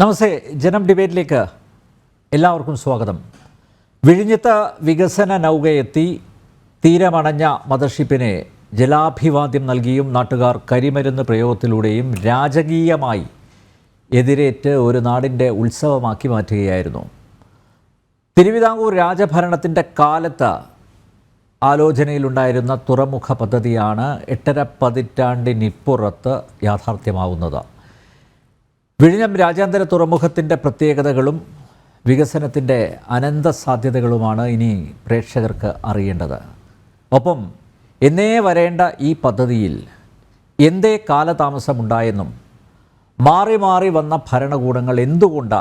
നമസ്തേ ജനം ഡിബേറ്റിലേക്ക് എല്ലാവർക്കും സ്വാഗതം. വിഴിഞ്ഞത്ത് വികസന നൗകയെത്തി തീരമണഞ്ഞ മദർഷിപ്പിനെ ജലാഭിവാദ്യം നൽകിയും നാട്ടുകാർ കരിമരുന്ന് പ്രയോഗത്തിലൂടെയും രാജകീയമായി എതിരേറ്റ് ഒരു നാടിന്റെ ഉത്സവമാക്കി മാറ്റുകയായിരുന്നു. തിരുവിതാംകൂർ രാജഭരണത്തിന്റെ കാലത്ത് ആലോചനയിലുണ്ടായിരുന്ന തുറമുഖ പദ്ധതിയാണ് എട്ടര പതിറ്റാണ്ടിനിപ്പുറത്ത് യാഥാർത്ഥ്യമാവുന്നത്. വിഴിഞ്ഞം രാജ്യാന്തര തുറമുഖത്തിന്റെ പ്രത്യേകതകളും വികസനത്തിന്റെ അനന്ത സാധ്യതകളുമാണ് ഇനി പ്രേക്ഷകർക്ക് അറിയേണ്ടത്. ഒപ്പം എന്നേ വരേണ്ട ഈ പദ്ധതിയിൽ എന്തേ കാലതാമസമുണ്ടായെന്നും മാറി മാറി വന്ന ഭരണകൂടങ്ങൾ എന്തുകൊണ്ട്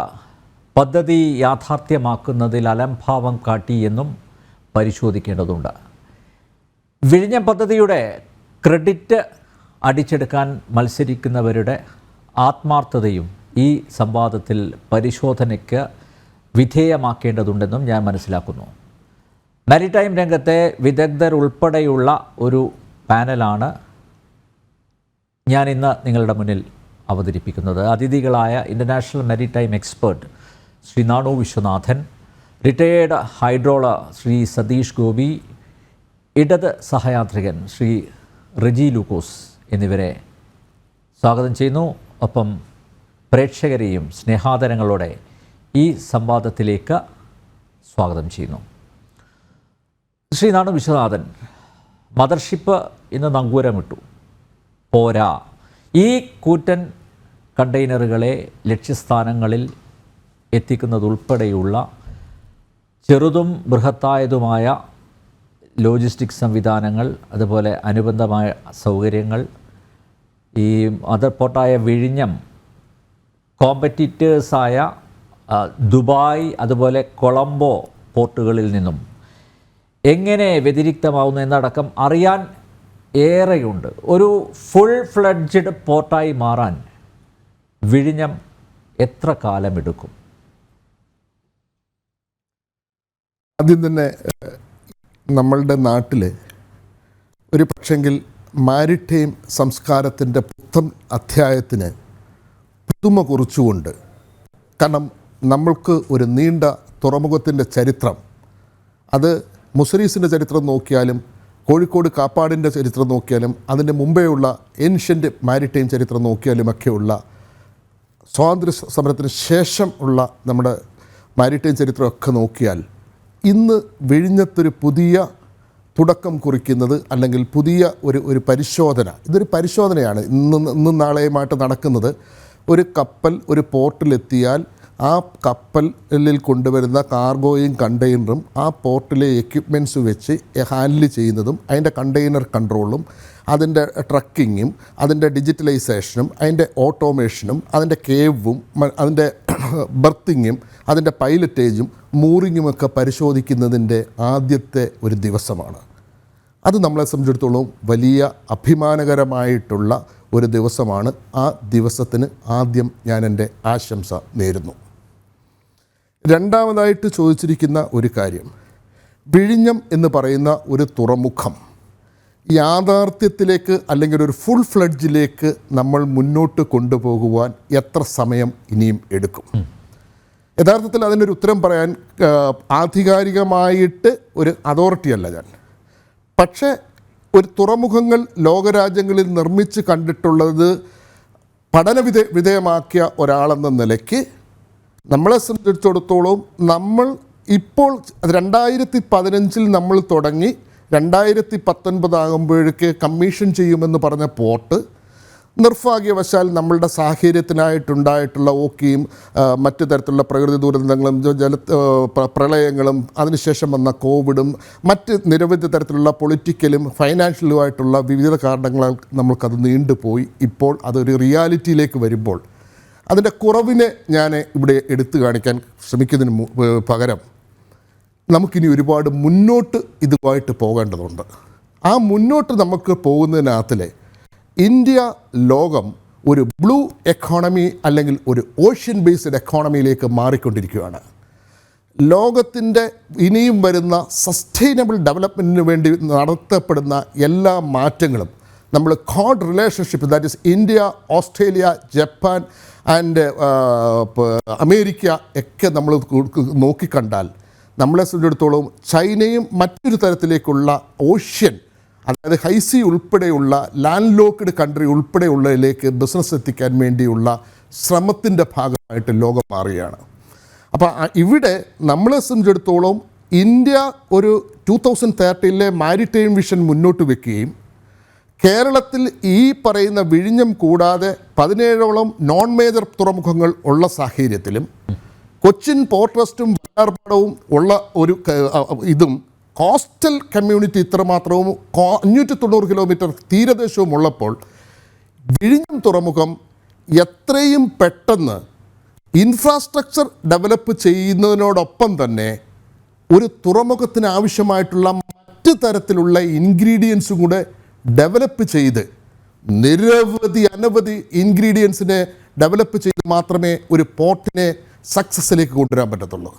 പദ്ധതി യാഥാർത്ഥ്യമാക്കുന്നതിൽ അലംഭാവം കാട്ടിയെന്നും പരിശോധിക്കേണ്ടതുണ്ട്. വിഴിഞ്ഞം പദ്ധതിയുടെ ക്രെഡിറ്റ് അടിച്ചെടുക്കാൻ മത്സരിക്കുന്നവരുടെ ആത്മാർത്ഥതയും ഈ സംവാദത്തിൽ പരിശോധനയ്ക്ക് വിധേയമാക്കേണ്ടതുണ്ടെന്നും ഞാൻ മനസ്സിലാക്കുന്നു. മാരിടൈം രംഗത്തെ വിദഗ്ധർ ഉൾപ്പെടെയുള്ള ഒരു പാനലാണ് ഞാൻ ഇന്ന് നിങ്ങളുടെ മുന്നിൽ അവതരിപ്പിക്കുന്നത്. അതിഥികളായ international maritime expert Shri Nanu Viswanathan retired ഹൈഡ്രോള Shri Satheesh Gopi ഇടത് സഹയാത്രികൻ ശ്രീ റിജി ലൂക്കോസ് എന്നിവരെ സ്വാഗതം ചെയ്യുന്നു. ഒപ്പം പ്രേക്ഷകരെയും സ്നേഹാദരങ്ങളോടെ ഈ സംവാദത്തിലേക്ക് സ്വാഗതം ചെയ്യുന്നു. ശ്രീനാണ് വിശ്വനാഥൻ മദർഷിപ്പ് ഇന്ന് നങ്കൂരമിട്ടു. പോരാ. ഈ കൂറ്റൻ കണ്ടെയ്നറുകളെ ലക്ഷ്യസ്ഥാനങ്ങളിൽ എത്തിക്കുന്നതുൾപ്പെടെയുള്ള ചെറുതും ബൃഹത്തായതുമായ ലോജിസ്റ്റിക് സംവിധാനങ്ങൾ അതുപോലെ അനുബന്ധമായ സൗകര്യങ്ങൾ ഈ മദർ പോർട്ടായ വിഴിഞ്ഞം കോമ്പറ്റീറ്റേഴ്സായ ദുബായ് അതുപോലെ കൊളംബോ പോർട്ടുകളിൽ നിന്നും എങ്ങനെ വ്യതിരിക്തമാവുന്നു എന്നടക്കം അറിയാൻ ഏറെയുണ്ട്. ഒരു ഫുൾ ഫ്ലഡ്ജഡ് പോർട്ടായി മാറാൻ വിഴിഞ്ഞം എത്ര കാലമെടുക്കും? ആദ്യം തന്നെ നമ്മളുടെ നാട്ടിൽ ഒരു പക്ഷെങ്കിൽ മാരിടൈം സംസ്കാരത്തിന്റെ പുത്തൻ അധ്യായത്തിന് പുതുമ കുറിച്ചുകൊണ്ട് കാരണം നമ്മൾക്ക് ഒരു നീണ്ട തുറമുഖത്തിന്റെ ചരിത്രം. അത് മുസരീസിന്റെ ചരിത്രം നോക്കിയാലും കോഴിക്കോട് കാപ്പാടിന്റെ ചരിത്രം നോക്കിയാലും അതിന്റെ മുമ്പേയുള്ള ഏൻഷ്യന്റ് മാരിടൈം ചരിത്രം നോക്കിയാലുമൊക്കെയുള്ള സ്വാതന്ത്ര്യ സമരത്തിന് ശേഷം ഉള്ള നമ്മുടെ മാരിടൈം ചരിത്രമൊക്കെ നോക്കിയാൽ ഇന്ന് വിഴിഞ്ഞത്തൊരു പുതിയ തുടക്കം കുറിക്കുന്നത് അല്ലെങ്കിൽ പുതിയ ഒരു ഒരു പരിശോധന. ഇതൊരു പരിശോധനയാണ്. ഇന്ന് ഇന്നും നാളെയുമായിട്ട് നടക്കുന്നത്. ഒരു കപ്പൽ ഒരു പോർട്ടിലെത്തിയാൽ ആ കപ്പലിൽ കൊണ്ടുവരുന്ന കാർഗോയും കണ്ടെയ്നറും ആ പോർട്ടിലെ എക്യുപ്മെന്റ്സ് വെച്ച് ഹാൻഡിൽ ചെയ്യുന്നതും അതിന്റെ കണ്ടെയ്നർ കൺട്രോളും അതിന്റെ ട്രക്കിങ്ങും അതിന്റെ ഡിജിറ്റലൈസേഷനും അതിന്റെ ഓട്ടോമേഷനും അതിന്റെ കേവും അതിന്റെ ബർത്തിങ്ങും അതിന്റെ പൈലറ്റേജും മൂറിങ്ങുമൊക്കെ പരിശോധിക്കുന്നതിന്റെ ആദ്യത്തെ ഒരു ദിവസമാണ്. അത് നമ്മളെ സംബന്ധിച്ചിടത്തോളം വലിയ അഭിമാനകരമായിട്ടുള്ള ഒരു ദിവസമാണ്. ആ ദിവസത്തിന് ആദ്യം ഞാൻ എന്റെ ആശംസ നേരുന്നു. രണ്ടാമതായിട്ട് ചോദിച്ചിരിക്കുന്ന ഒരു കാര്യം. വിഴിഞ്ഞം എന്ന് പറയുന്ന ഒരു തുറമുഖം യാഥാർത്ഥ്യത്തിലേക്ക് അല്ലെങ്കിൽ ഒരു ഫുൾ ഫ്ലഡ്ജിലേക്ക് നമ്മൾ മുന്നോട്ട് കൊണ്ടുപോകുവാൻ എത്ര സമയം ഇനിയും എടുക്കും? യഥാർത്ഥത്തിൽ അതിനൊരു ഉത്തരം പറയാൻ ആധികാരികമായിട്ട് ഒരു അതോറിറ്റി അല്ല ഞാൻ. പക്ഷേ ഒരു തുറമുഖങ്ങൾ ലോകരാജ്യങ്ങളിൽ നിർമ്മിച്ച് കണ്ടിട്ടുള്ളത് പഠന വിധേ വിധേയമാക്കിയ ഒരാളെന്ന നിലയ്ക്ക് നമ്മളെ സംബന്ധിച്ചിടത്തോളം നമ്മൾ ഇപ്പോൾ രണ്ടായിരത്തി പതിനഞ്ചിൽ നമ്മൾ തുടങ്ങി രണ്ടായിരത്തി പത്തൊൻപതാകുമ്പോഴേക്ക് കമ്മീഷൻ ചെയ്യുമെന്ന് പറഞ്ഞ പോർട്ട് നിർഭാഗ്യവശാൽ നമ്മളുടെ സാഹചര്യത്തിനായിട്ടുണ്ടായിട്ടുള്ള ഓക്കിയും മറ്റു തരത്തിലുള്ള പ്രകൃതി ദുരന്തങ്ങളും ജല പ്രളയങ്ങളും അതിനുശേഷം വന്ന കോവിഡും മറ്റ് നിരവധി തരത്തിലുള്ള പൊളിറ്റിക്കലും ഫൈനാൻഷ്യലുമായിട്ടുള്ള വിവിധ കാരണങ്ങളാൽ നമ്മൾക്കത് നീണ്ടുപോയി. ഇപ്പോൾ അതൊരു റിയാലിറ്റിയിലേക്ക് വരുമ്പോൾ അതിന്റെ കുറവിനെ ഞാൻ ഇവിടെ എടുത്തു കാണിക്കാൻ ശ്രമിക്കുന്നതിന് പകരം നമുക്കിനി ഒരുപാട് മുന്നോട്ട് ഇതുമായിട്ട് പോകേണ്ടതുണ്ട്. ആ മുന്നോട്ട് നമുക്ക് പോകുന്നതിനകത്തിലെ ഇന്ത്യ ലോകം ഒരു ബ്ലൂ എക്കോണമി അല്ലെങ്കിൽ ഒരു ഓഷ്യൻ ബേസ്ഡ് എക്കോണമിയിലേക്ക് മാറിക്കൊണ്ടിരിക്കുകയാണ്. ലോകത്തിന്റെ ഇനിയും വരുന്ന സസ്റ്റൈനബിൾ ഡെവലപ്മെന്റിന് വേണ്ടി നടത്തപ്പെടുന്ന എല്ലാ മാറ്റങ്ങളും നമ്മൾ quad relationship that is India Australia Japan and America ഒക്കെ നമ്മൾ നോക്കിക്കണ്ടാൽ നമ്മളെ സംബന്ധിച്ചിടത്തോളം ചൈനയും മറ്റൊരു തരത്തിലേക്കുള്ള ഓഷ്യൻ അതായത് ഹൈസി ഉൾപ്പെടെയുള്ള ലാൻഡ് ലോക്ക്ഡ് കൺട്രി ഉൾപ്പെടെയുള്ളതിലേക്ക് ബിസിനസ് എത്തിക്കാൻ വേണ്ടിയുള്ള ശ്രമത്തിന്റെ ഭാഗമായിട്ട് ലോകം മാറുകയാണ്. അപ്പോൾ ഇവിടെ നമ്മളെ സംബന്ധിച്ചിടത്തോളം ഇന്ത്യ ഒരു ടു തൗസൻഡ് തേർട്ടീനിലെ മാരിടൈം വിഷൻ മുന്നോട്ട് വെക്കുകയും കേരളത്തിൽ ഈ പറയുന്ന വിഴിഞ്ഞം കൂടാതെ പതിനേഴോളം നോൺ മേജർ തുറമുഖങ്ങൾ ഉള്ള സാഹചര്യത്തിലും കൊച്ചിൻ പോർട്ട് ട്രസ്റ്റും വേർപാടവും ഉള്ള ഒരു ഇതും കോസ്റ്റൽ കമ്മ്യൂണിറ്റി ഇത്രമാത്രവും അഞ്ഞൂറ്റി തൊണ്ണൂറ് കിലോമീറ്റർ തീരദേശവും ഉള്ളപ്പോൾ വിഴിഞ്ഞം തുറമുഖം എത്രയും പെട്ടെന്ന് ഇൻഫ്രാസ്ട്രക്ചർ ഡെവലപ്പ് ചെയ്യുന്നതിനോടൊപ്പം തന്നെ ഒരു തുറമുഖത്തിന് ആവശ്യമായിട്ടുള്ള മറ്റ് തരത്തിലുള്ള ഇൻഗ്രീഡിയൻസും കൂടെ ഡെവലപ്പ് ചെയ്ത് നിരവധി അനവധി ഇൻഗ്രീഡിയൻസിനെ ഡെവലപ്പ് ചെയ്ത് മാത്രമേ ഒരു പോർട്ടിനെ സക്സസ്സിലേക്ക് കൊണ്ടുവരാൻ പറ്റത്തുള്ളൂ.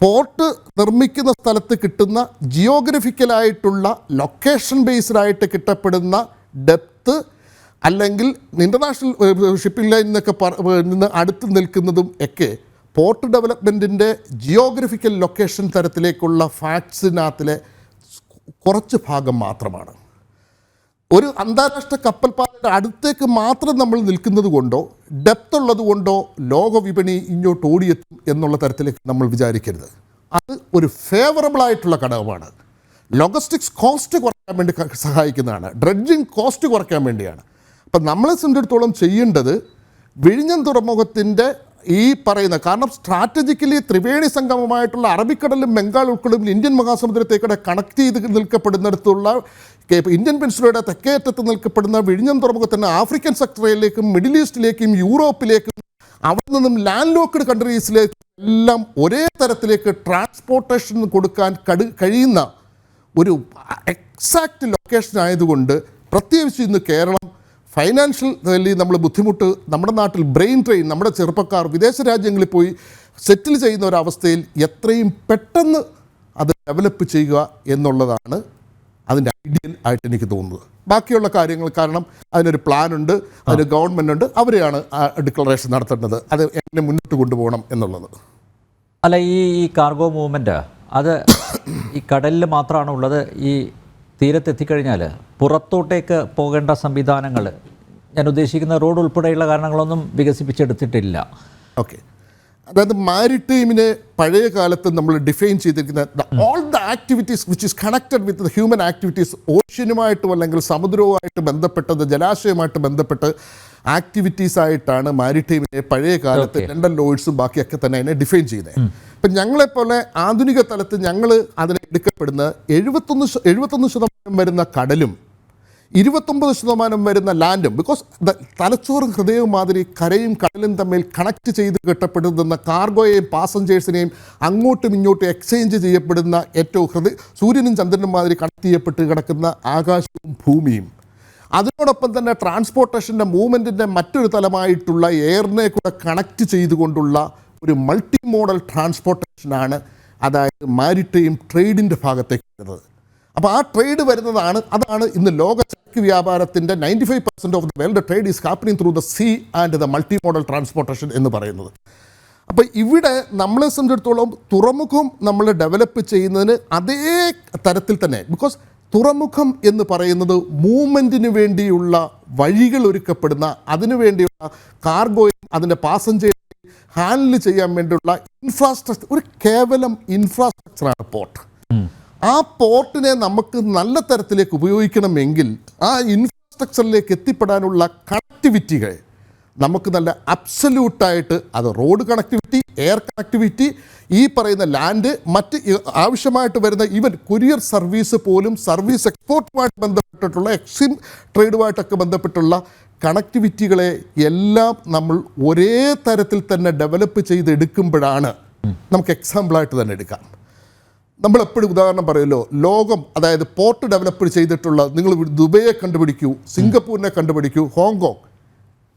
പോർട്ട് നിർമ്മിക്കുന്ന സ്ഥലത്ത് കിട്ടുന്ന ജിയോഗ്രഫിക്കലായിട്ടുള്ള ലൊക്കേഷൻ ബേസ്ഡായിട്ട് കിട്ടപ്പെടുന്ന ഡെപ്ത്ത് അല്ലെങ്കിൽ ഇന്റർനാഷണൽ ഷിപ്പിംഗ് എന്നൊക്കെ പറ നിന്ന് അടുത്ത് നിൽക്കുന്നതും ഒക്കെ പോർട്ട് ഡെവലപ്മെന്റിന്റെ ജിയോഗ്രഫിക്കൽ ലൊക്കേഷൻ തരത്തിലേക്കുള്ള ഫാക്ട്സിനകത്തിലെ കുറച്ച് ഭാഗം മാത്രമാണ്. ഒരു അന്താരാഷ്ട്ര കപ്പൽപാതയുടെ അടുത്തേക്ക് മാത്രം നമ്മൾ നിൽക്കുന്നത് കൊണ്ടോ ഡെപ്ത് ഉള്ളത് കൊണ്ടോ ലോക വിപണി ഇങ്ങോട്ട് ഓടിയെത്തും എന്നുള്ള തരത്തിലേക്ക് നമ്മൾ വിചാരിക്കരുത്. അത് ഒരു ഫേവറബിൾ ആയിട്ടുള്ള ഘടകമാണ്. ലോജിസ്റ്റിക്സ് കോസ്റ്റ് കുറയ്ക്കാൻ വേണ്ടി സഹായിക്കുന്നതാണ്. ഡ്രഡ്ജിങ് കോസ്റ്റ് കുറയ്ക്കാൻ വേണ്ടിയാണ്. അപ്പം നമ്മളെ സംബന്ധിച്ചിടത്തോളം ചെയ്യേണ്ടത് വിഴിഞ്ഞം തുറമുഖത്തിന്റെ ഈ പറയുന്ന കാരണം സ്ട്രാറ്റജിക്കലി ത്രിവേണി സംഗമമായിട്ടുള്ള അറബിക്കടലും ബംഗാൾ ഉൾക്കടലും ഇന്ത്യൻ മഹാസമുദ്രത്തേക്കൂടെ കണക്ട് ചെയ്ത് നിൽക്കപ്പെടുന്നിടത്തുള്ള ഇന്ത്യൻ പെൻസുലയുടെ തെക്കേറ്റത്ത് നിൽക്കപ്പെടുന്ന വിഴിഞ്ഞം തുറമുഖത്തിന്റെ ആഫ്രിക്കൻ സെക്ടറിലേക്കും മിഡിൽ ഈസ്റ്റിലേക്കും യൂറോപ്പിലേക്കും അവിടെ നിന്നും ലാൻഡ് ലോക്ക്ഡ് കൺട്രീസിലേക്ക് എല്ലാം ഒരേ തരത്തിലേക്ക് ട്രാൻസ്പോർട്ടേഷൻ കൊടുക്കാൻ കടു കഴിയുന്ന ഒരു എക്സാക്റ്റ് ലൊക്കേഷൻ ആയതുകൊണ്ട് പ്രത്യേകിച്ച് ഇന്ന് കേരളം ഫൈനാൻഷ്യലി നമ്മൾ ബുദ്ധിമുട്ട് നമ്മുടെ നാട്ടിൽ ബ്രെയിൻ ട്രെയിൻ നമ്മുടെ ചെറുപ്പക്കാർ വിദേശ രാജ്യങ്ങളിൽ പോയി സെറ്റിൽ ചെയ്യുന്ന ഒരവസ്ഥയിൽ എത്രയും പെട്ടെന്ന് അത് ഡെവലപ്പ് ചെയ്യുക എന്നുള്ളതാണ് അതിന്റെ ഐഡിയൽ ആയിട്ട് എനിക്ക് തോന്നുന്നത്. ബാക്കിയുള്ള കാര്യങ്ങൾ കാരണം അതിനൊരു പ്ലാൻ ഉണ്ട് അതിന് ഗവൺമെന്റ് ഉണ്ട് അവരെയാണ് ഡിക്ലറേഷൻ നടത്തേണ്ടത്. അത് എങ്ങനെ മുന്നോട്ട് കൊണ്ടുപോകണം എന്നുള്ളത്. അല്ല ഈ ഈ കാർഗോ മൂവ്മെന്റ് അത് ഈ കടലിൽ മാത്രമാണ് ഉള്ളത്? ഈ തീരത്തെത്തിക്കഴിഞ്ഞാൽ പുറത്തോട്ടേക്ക് പോകേണ്ട സംവിധാനങ്ങൾ ഞാൻ ഉദ്ദേശിക്കുന്ന റോഡ് ഉൾപ്പെടെയുള്ള കാരണങ്ങളൊന്നും വികസിപ്പിച്ചെടുത്തിട്ടില്ല. ഓക്കെ അതായത് മാരിടൈമിനെ പഴയ കാലത്ത് നമ്മൾ ഡിഫൈൻ ചെയ്തിരിക്കുന്ന all the activities which is connected with human activities ഓഷ്യനുമായിട്ടും അല്ലെങ്കിൽ സമുദ്രവുമായിട്ട് ബന്ധപ്പെട്ടത് ജലാശയവുമായിട്ട് ബന്ധപ്പെട്ട് ആക്ടിവിറ്റീസ് ആയിട്ടാണ് മാരിടൈമിനെ പഴയ കാലത്ത് ലണ്ടൻ ലോയിഡ്സും ബാക്കിയൊക്കെ തന്നെ അതിനെ ഡിഫൈൻ ചെയ്യുന്നത് ഇപ്പം ഞങ്ങളെപ്പോലെ ആധുനിക തലത്ത് ഞങ്ങൾ അതിനെ എടുക്കപ്പെടുന്ന എഴുപത്തൊന്ന് എഴുപത്തൊന്ന് ശതമാനം വരുന്ന കടലും ഇരുപത്തൊമ്പത് ശതമാനം വരുന്ന ലാൻഡും ബിക്കോസ് തലച്ചോറും ഹൃദയവും മാതിരി കരയും കടലും തമ്മിൽ കണക്ട് ചെയ്ത് കെട്ടപ്പെടുന്ന കാർഗോയെയും പാസഞ്ചേഴ്സിനെയും അങ്ങോട്ടും ഇങ്ങോട്ടും എക്സ്ചേഞ്ച് ചെയ്യപ്പെടുന്ന ഏറ്റവും ഹൃദയ സൂര്യനും ചന്ദ്രനും മാതിരി കണക്ട് ചെയ്യപ്പെട്ട് കിടക്കുന്ന ആകാശവും ഭൂമിയും. അതിനോടൊപ്പം തന്നെ ട്രാൻസ്പോർട്ടേഷന്റെ മൂവ്മെന്റിന്റെ മറ്റൊരു തലമായിട്ടുള്ള എയറിനെ കൂടെ കണക്ട് ചെയ്തുകൊണ്ടുള്ള ഒരു മൾട്ടി മോഡൽ ട്രാൻസ്പോർട്ടേഷനാണ് അതായത് മാരിടൈം ട്രേഡിന്റെ ഭാഗത്തേക്ക് വരുന്നത്. അപ്പോൾ ആ ട്രേഡ് വരുന്നതാണ് അതാണ് ഇന്ന് ലോക ചരക്ക് വ്യാപാരത്തിന്റെ ninety five percent of the world trade is happening through the sea and the multi modal transportation എന്ന് പറയുന്നത്. അപ്പോൾ ഇവിടെ നമ്മളെ സംബന്ധിച്ചിടത്തോളം തുറമുഖം നമ്മൾ ഡെവലപ്പ് ചെയ്യുന്നതിന് അതേ തരത്തിൽ തന്നെ ബിക്കോസ് തുറമുഖം എന്ന് പറയുന്നത് മൂവ്മെന്റിന് വേണ്ടിയുള്ള വഴികൾ ഒരുക്കപ്പെടുന്ന അതിനു വേണ്ടിയുള്ള കാർഗോയും അതിന്റെ പാസഞ്ചേഴ്സ് ഹാൻഡിൽ ചെയ്യാൻ വേണ്ടിയുള്ള ഇൻഫ്രാസ്ട്രക്ചർ ഒരു കേവലം ഇൻഫ്രാസ്ട്രക്ചറാണ് പോർട്ട് ആ പോർട്ടിനെ നമുക്ക് നല്ല തരത്തിലേക്ക് ഉപയോഗിക്കണമെങ്കിൽ ആ ഇൻഫ്രാസ്ട്രക്ചറിലേക്ക് എത്തിപ്പെടാനുള്ള കണക്ടിവിറ്റികൾ നമുക്ക് നല്ല അബ്സല്യൂട്ടായിട്ട് അത് റോഡ് കണക്ടിവിറ്റി എയർ കണക്ടിവിറ്റി ഈ പറയുന്ന ലാൻഡ് മറ്റ് ആവശ്യമായിട്ട് വരുന്ന ഈവൻ കൊറിയർ സർവീസ് പോലും സർവീസ് എക്സ്പോർട്ടുമായിട്ട് ബന്ധപ്പെട്ടിട്ടുള്ള എക്സിം ട്രേഡുമായിട്ടൊക്കെ ബന്ധപ്പെട്ടുള്ള കണക്ടിവിറ്റികളെ എല്ലാം നമ്മൾ ഒരേ തരത്തിൽ തന്നെ ഡെവലപ്പ് ചെയ്തെടുക്കുമ്പോഴാണ് നമുക്ക് എക്സാമ്പിളായിട്ട് തന്നെ എടുക്കാം. നമ്മൾ എപ്പോഴും ഉദാഹരണം പറയുമല്ലോ ലോകം അതായത് പോർട്ട് ഡെവലപ്പ് ചെയ്തിട്ടുള്ള നിങ്ങൾ ദുബൈയെ കണ്ടുപിടിക്കൂ സിംഗപ്പൂരിനെ കണ്ടുപിടിക്കൂ ഹോങ്കോങ്.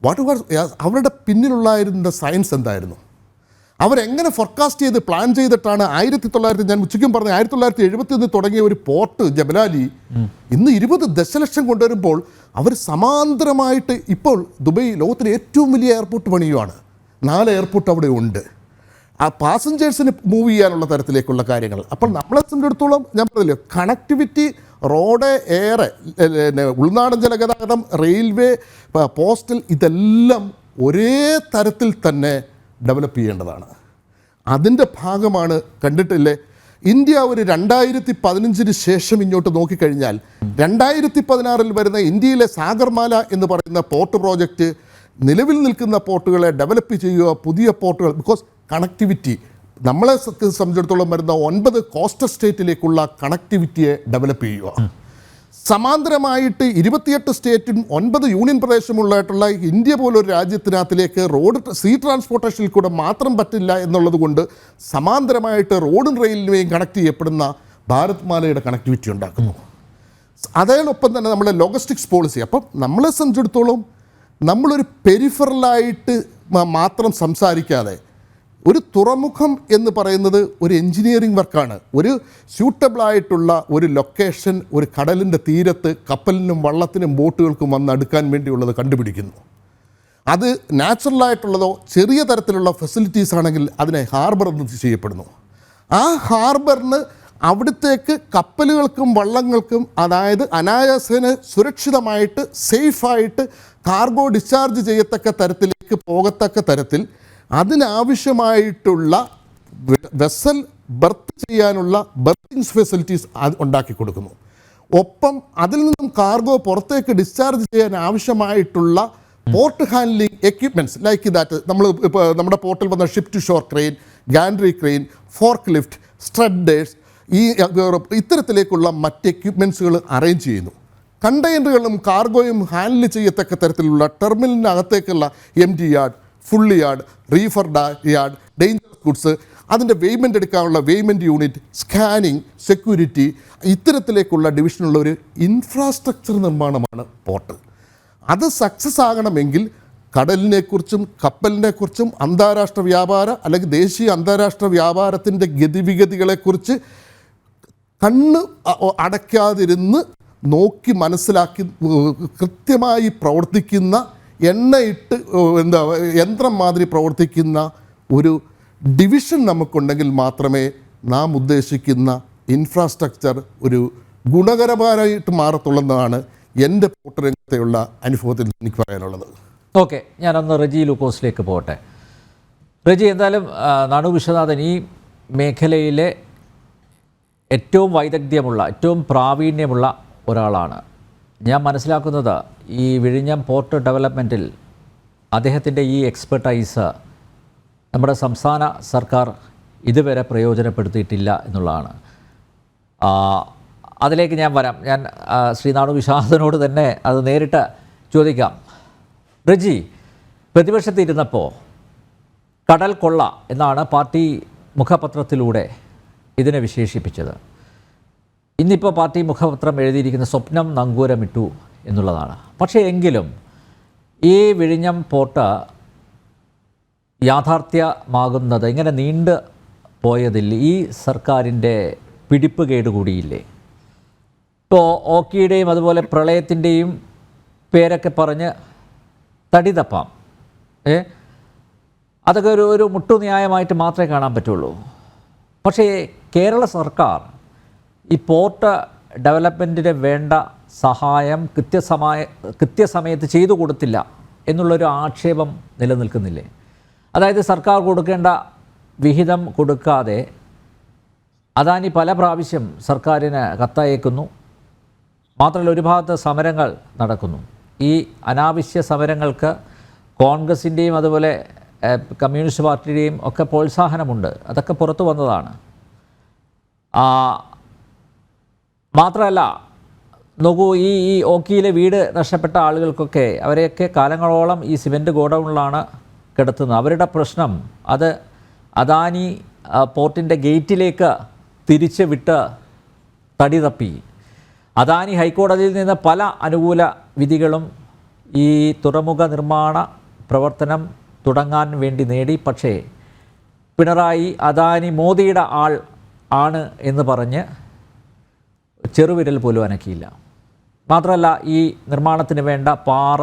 വാട്ട് വാർ അവരുടെ പിന്നിലുള്ളായിരുന്ന സയൻസ് എന്തായിരുന്നു? അവരെങ്ങനെ ഫോർകാസ്റ്റ് ചെയ്ത് പ്ലാൻ ചെയ്തിട്ടാണ് ആയിരത്തി തൊള്ളായിരത്തി ഞാൻ ഉച്ചയ്ക്കും പറഞ്ഞ ആയിരത്തി തൊള്ളായിരത്തി എഴുപത്തി ഒന്ന് തുടങ്ങിയ ഒരു പോർട്ട് ജബലാലി ഇന്ന് ഇരുപത് ദശലക്ഷം കൊണ്ടുവരുമ്പോൾ അവർ സമാന്തരമായിട്ട് ഇപ്പോൾ ദുബൈ ലോകത്തിലെ ഏറ്റവും വലിയ എയർപോർട്ട് പണിയുമാണ് നാല് എയർപോർട്ട് അവിടെ ഉണ്ട്. ആ പാസഞ്ചേഴ്സിന് മൂവ് ചെയ്യാനുള്ള തരത്തിലേക്കുള്ള കാര്യങ്ങൾ. അപ്പോൾ നമ്മളെ സംബന്ധിച്ചിടത്തോളം ഞാൻ പറഞ്ഞില്ലേ കണക്ടിവിറ്റി റോഡ് ഏറെ ഉൾനാടൻ ജലഗതാഗതം റെയിൽവേ പോസ്റ്റൽ ഇതെല്ലാം ഒരേ തരത്തിൽ തന്നെ ഡെവലപ്പ് ചെയ്യേണ്ടതാണ്. അതിന്റെ ഭാഗമാണ് കണ്ടിട്ടില്ലേ ഇന്ത്യ ഒരു രണ്ടായിരത്തി പതിനഞ്ചിന് ശേഷം ഇങ്ങോട്ട് നോക്കിക്കഴിഞ്ഞാൽ രണ്ടായിരത്തി പതിനാറിൽ വരുന്ന ഇന്ത്യയിലെ സാഗർമാല എന്ന് പറയുന്ന പോർട്ട് പ്രോജക്റ്റ് നിലവിൽ നിൽക്കുന്ന പോർട്ടുകളെ ഡെവലപ്പ് ചെയ്യുക പുതിയ പോർട്ടുകൾ ബിക്കോസ് കണക്ടിവിറ്റി. നമ്മളെ സംബന്ധിച്ചിടത്തോളം വരുന്ന ഒൻപത് കോസ്റ്റൽ സ്റ്റേറ്റിലേക്കുള്ള കണക്ടിവിറ്റിയെ ഡെവലപ്പ് ചെയ്യുക. സമാന്തരമായിട്ട് ഇരുപത്തിയെട്ട് സ്റ്റേറ്റും ഒൻപത് യൂണിയൻ പ്രദേശമുള്ളതായിട്ടുള്ള ഇന്ത്യ പോലൊരു രാജ്യത്തിനകത്തിലേക്ക് റോഡ് സീ ട്രാൻസ്പോർട്ടേഷനിൽ കൂടെ മാത്രം പറ്റില്ല എന്നുള്ളത് കൊണ്ട് സമാന്തരമായിട്ട് റോഡും റെയിലിനെയും കണക്ട് ചെയ്യപ്പെടുന്ന ഭാരത് മാലയുടെ കണക്ടിവിറ്റി ഉണ്ടാക്കുന്നു. അതേടൊപ്പം തന്നെ നമ്മുടെ ലോജിസ്റ്റിക്സ് പോളിസി. അപ്പം നമ്മളെ സംബന്ധിച്ചിടത്തോളം നമ്മളൊരു പെരിഫറലായിട്ട് മാത്രം സംസാരിക്കാതെ ഒരു തുറമുഖം എന്ന് പറയുന്നത് ഒരു എൻജിനീയറിംഗ് വർക്കാണ്. ഒരു സ്യൂട്ടബിളായിട്ടുള്ള ഒരു ലൊക്കേഷൻ ഒരു കടലിന്റെ തീരത്ത് കപ്പലിനും വള്ളത്തിനും ബോട്ടുകൾക്കും വന്ന് അടുക്കാൻ വേണ്ടിയുള്ളത് കണ്ടുപിടിക്കുന്നു. അത് നാച്ചുറലായിട്ടുള്ളതോ ചെറിയ തരത്തിലുള്ള ഫെസിലിറ്റീസ് ആണെങ്കിൽ അതിനെ ഹാർബർ എന്ന് ചെയ്യപ്പെടുന്നു. ആ ഹാർബറിന് അവിടത്തേക്ക് കപ്പലുകൾക്കും വള്ളങ്ങൾക്കും അതായത് അനായാസേന സുരക്ഷിതമായിട്ട് സേഫായിട്ട് കാർഗോ ഡിസ്ചാർജ് ചെയ്യത്തക്ക തരത്തിലേക്ക് പോകത്തക്ക തരത്തിൽ അതിനാവശ്യമായിട്ടുള്ള വെസൽ ബർത്ത് ചെയ്യാനുള്ള ബർത്തിങ് ഫെസിലിറ്റീസ് ഉണ്ടാക്കി കൊടുക്കുന്നു. ഒപ്പം അതിൽ നിന്നും കാർഗോ പുറത്തേക്ക് ഡിസ്ചാർജ് ചെയ്യാൻ ആവശ്യമായിട്ടുള്ള port handling equipments like that നമ്മൾ ഇപ്പോൾ നമ്മുടെ പോർട്ടിൽ വന്ന ship to shore crane gantry crane forklift straddlers ഈ ഇത്തരത്തിലേക്കുള്ള മറ്റ് എക്യുപ്മെന്റ്സുകൾ അറേഞ്ച് ചെയ്യുന്നു. കണ്ടെയ്നറുകളും കാർഗോയും ഹാൻഡിൽ ചെയ്യത്തക്ക തരത്തിലുള്ള ടെർമിനലിനകത്തേക്കുള്ള M T yard fully yard reefer yard danger goods അതിന്റെ വേയ്മെന്റ് എടുക്കാനുള്ള വേയ്മെന്റ് യൂണിറ്റ് സ്കാനിങ് സെക്യൂരിറ്റി ഇത്തരത്തിലേക്കുള്ള ഡിവിഷനുള്ള ഒരു ഇൻഫ്രാസ്ട്രക്ചർ നിർമ്മാണമാണ് പോർട്ട് അത് സക്സസ് ആകണമെങ്കിൽ കടലിനെക്കുറിച്ചും കപ്പലിനെക്കുറിച്ചും അന്താരാഷ്ട്ര വ്യാപാര അല്ലെങ്കിൽ ദേശീയ അന്താരാഷ്ട്ര വ്യാപാരത്തിന്റെ ഗതിവിഗതികളെക്കുറിച്ച് കണ്ണ് അടയ്ക്കാതിരുന്ന് നോക്കി മനസ്സിലാക്കി കൃത്യമായി പ്രവർത്തിക്കുന്ന എണ്ണയിട്ട് എന്താ യന്ത്രം മാതിരി പ്രവർത്തിക്കുന്ന ഒരു ഡിവിഷൻ നമുക്കുണ്ടെങ്കിൽ മാത്രമേ നാം ഉദ്ദേശിക്കുന്ന ഇൻഫ്രാസ്ട്രക്ചർ ഒരു ഗുണകരമായിട്ട് മാറത്തുള്ളതാണ് എന്റെ പോട്ടരംഗത്തെയുള്ള അനുഭവത്തിൽ എനിക്ക് പറയാനുള്ളത്. ഓക്കെ ഞാനൊന്ന് റജി ലൂക്കോസിലേക്ക് പോകട്ടെ. റജി എന്തായാലും നാണു വിശ്വനാഥൻ ഈ മേഖലയിലെ ഏറ്റവും വൈദഗ്ധ്യമുള്ള ഏറ്റവും പ്രാവീണ്യമുള്ള ഒരാളാണ്. ഞാൻ മനസ്സിലാക്കുന്നത് ഈ വിഴിഞ്ഞം പോർട്ട് ഡെവലപ്മെന്റിൽ അദ്ദേഹത്തിന്റെ ഈ എക്സ്പെർട്ടൈസ് നമ്മുടെ സംസ്ഥാന സർക്കാർ ഇതുവരെ പ്രയോജനപ്പെടുത്തിയിട്ടില്ല എന്നുള്ളതാണ്. അതിലേക്ക് ഞാൻ വരാം. ഞാൻ ആ, ശ്രീനാണു വിശ്വാസനോട് തന്നെ അത് നേരിട്ട് ചോദിക്കാം. റജി പ്രതിപക്ഷത്തിരുന്നപ്പോൾ കടൽ കൊള്ള എന്നാണ് പാർട്ടി മുഖപത്രത്തിലൂടെ ഇതിനെ വിശേഷിപ്പിച്ചത്. ഇന്നിപ്പോൾ പാർട്ടി മുഖപത്രം എഴുതിയിരിക്കുന്ന സ്വപ്നം നങ്കൂരമിട്ടു എന്നുള്ളതാണ്. പക്ഷേ എങ്കിലും ഈ വിഴിഞ്ഞം പോട്ട യാഥാർത്ഥ്യമാകുന്നത് ഇങ്ങനെ നീണ്ട് പോയതിൽ ഈ സർക്കാരിന്റെ പിടിപ്പ് കേടുകൂടിയില്ലേ? ഇപ്പോൾ ഓക്കിയുടെയും അതുപോലെ പ്രളയത്തിന്റെയും പേരൊക്കെ പറഞ്ഞ് തടി തപ്പാം ഏ? അതൊക്കെ ഒരു ഒരു മുട്ടുന്യായമായിട്ട് മാത്രമേ കാണാൻ പറ്റുള്ളൂ. പക്ഷേ കേരള സർക്കാർ ഈ പോർട്ട് ഡെവലപ്മെന്റിന് വേണ്ട സഹായം കൃത്യസമായ കൃത്യസമയത്ത് ചെയ്തു കൊടുത്തില്ല എന്നുള്ളൊരു ആക്ഷേപം നിലനിൽക്കുന്നില്ലേ? അതായത് സർക്കാർ കൊടുക്കേണ്ട വിഹിതം കൊടുക്കാതെ അദാനി പല പ്രാവശ്യം സർക്കാരിന് കത്തയക്കുന്നു. മാത്രമല്ല ഒരു ഭാഗത്ത് സമരങ്ങൾ നടക്കുന്നു. ഈ അനാവശ്യ സമരങ്ങൾക്ക് കോൺഗ്രസിന്റെയും അതുപോലെ കമ്മ്യൂണിസ്റ്റ് പാർട്ടിയുടെയും ഒക്കെ പ്രോത്സാഹനമുണ്ട്. അതൊക്കെ പുറത്തു വന്നതാണ്. മാത്രമല്ല നോക്കൂ ഈ ഈ ഓക്കിയിലെ വീട് നഷ്ടപ്പെട്ട ആളുകൾക്കൊക്കെ അവരെയൊക്കെ കാലങ്ങളോളം ഈ സിമെന്റ് ഗോഡൗണിലാണ് കിടത്തുന്നത്. അവരുടെ പ്രശ്നം അത് അദാനി പോർട്ടിന്റെ ഗേറ്റിലേക്ക് തിരിച്ച് വിട്ട് തടി തപ്പി. അദാനി ഹൈക്കോടതിയിൽ നിന്ന് പല അനുകൂല വിധികളും ഈ തുറമുഖ നിർമ്മാണ പ്രവർത്തനം തുടങ്ങാൻ വേണ്ടി നേടി. പക്ഷേ പിണറായി അദാനി മോദിയുടെ ആൾ ആണ് എന്ന് പറഞ്ഞ് ചെറുവിരൽ പോലും അനക്കിയില്ല. മാത്രമല്ല ഈ നിർമ്മാണത്തിന് വേണ്ട പാറ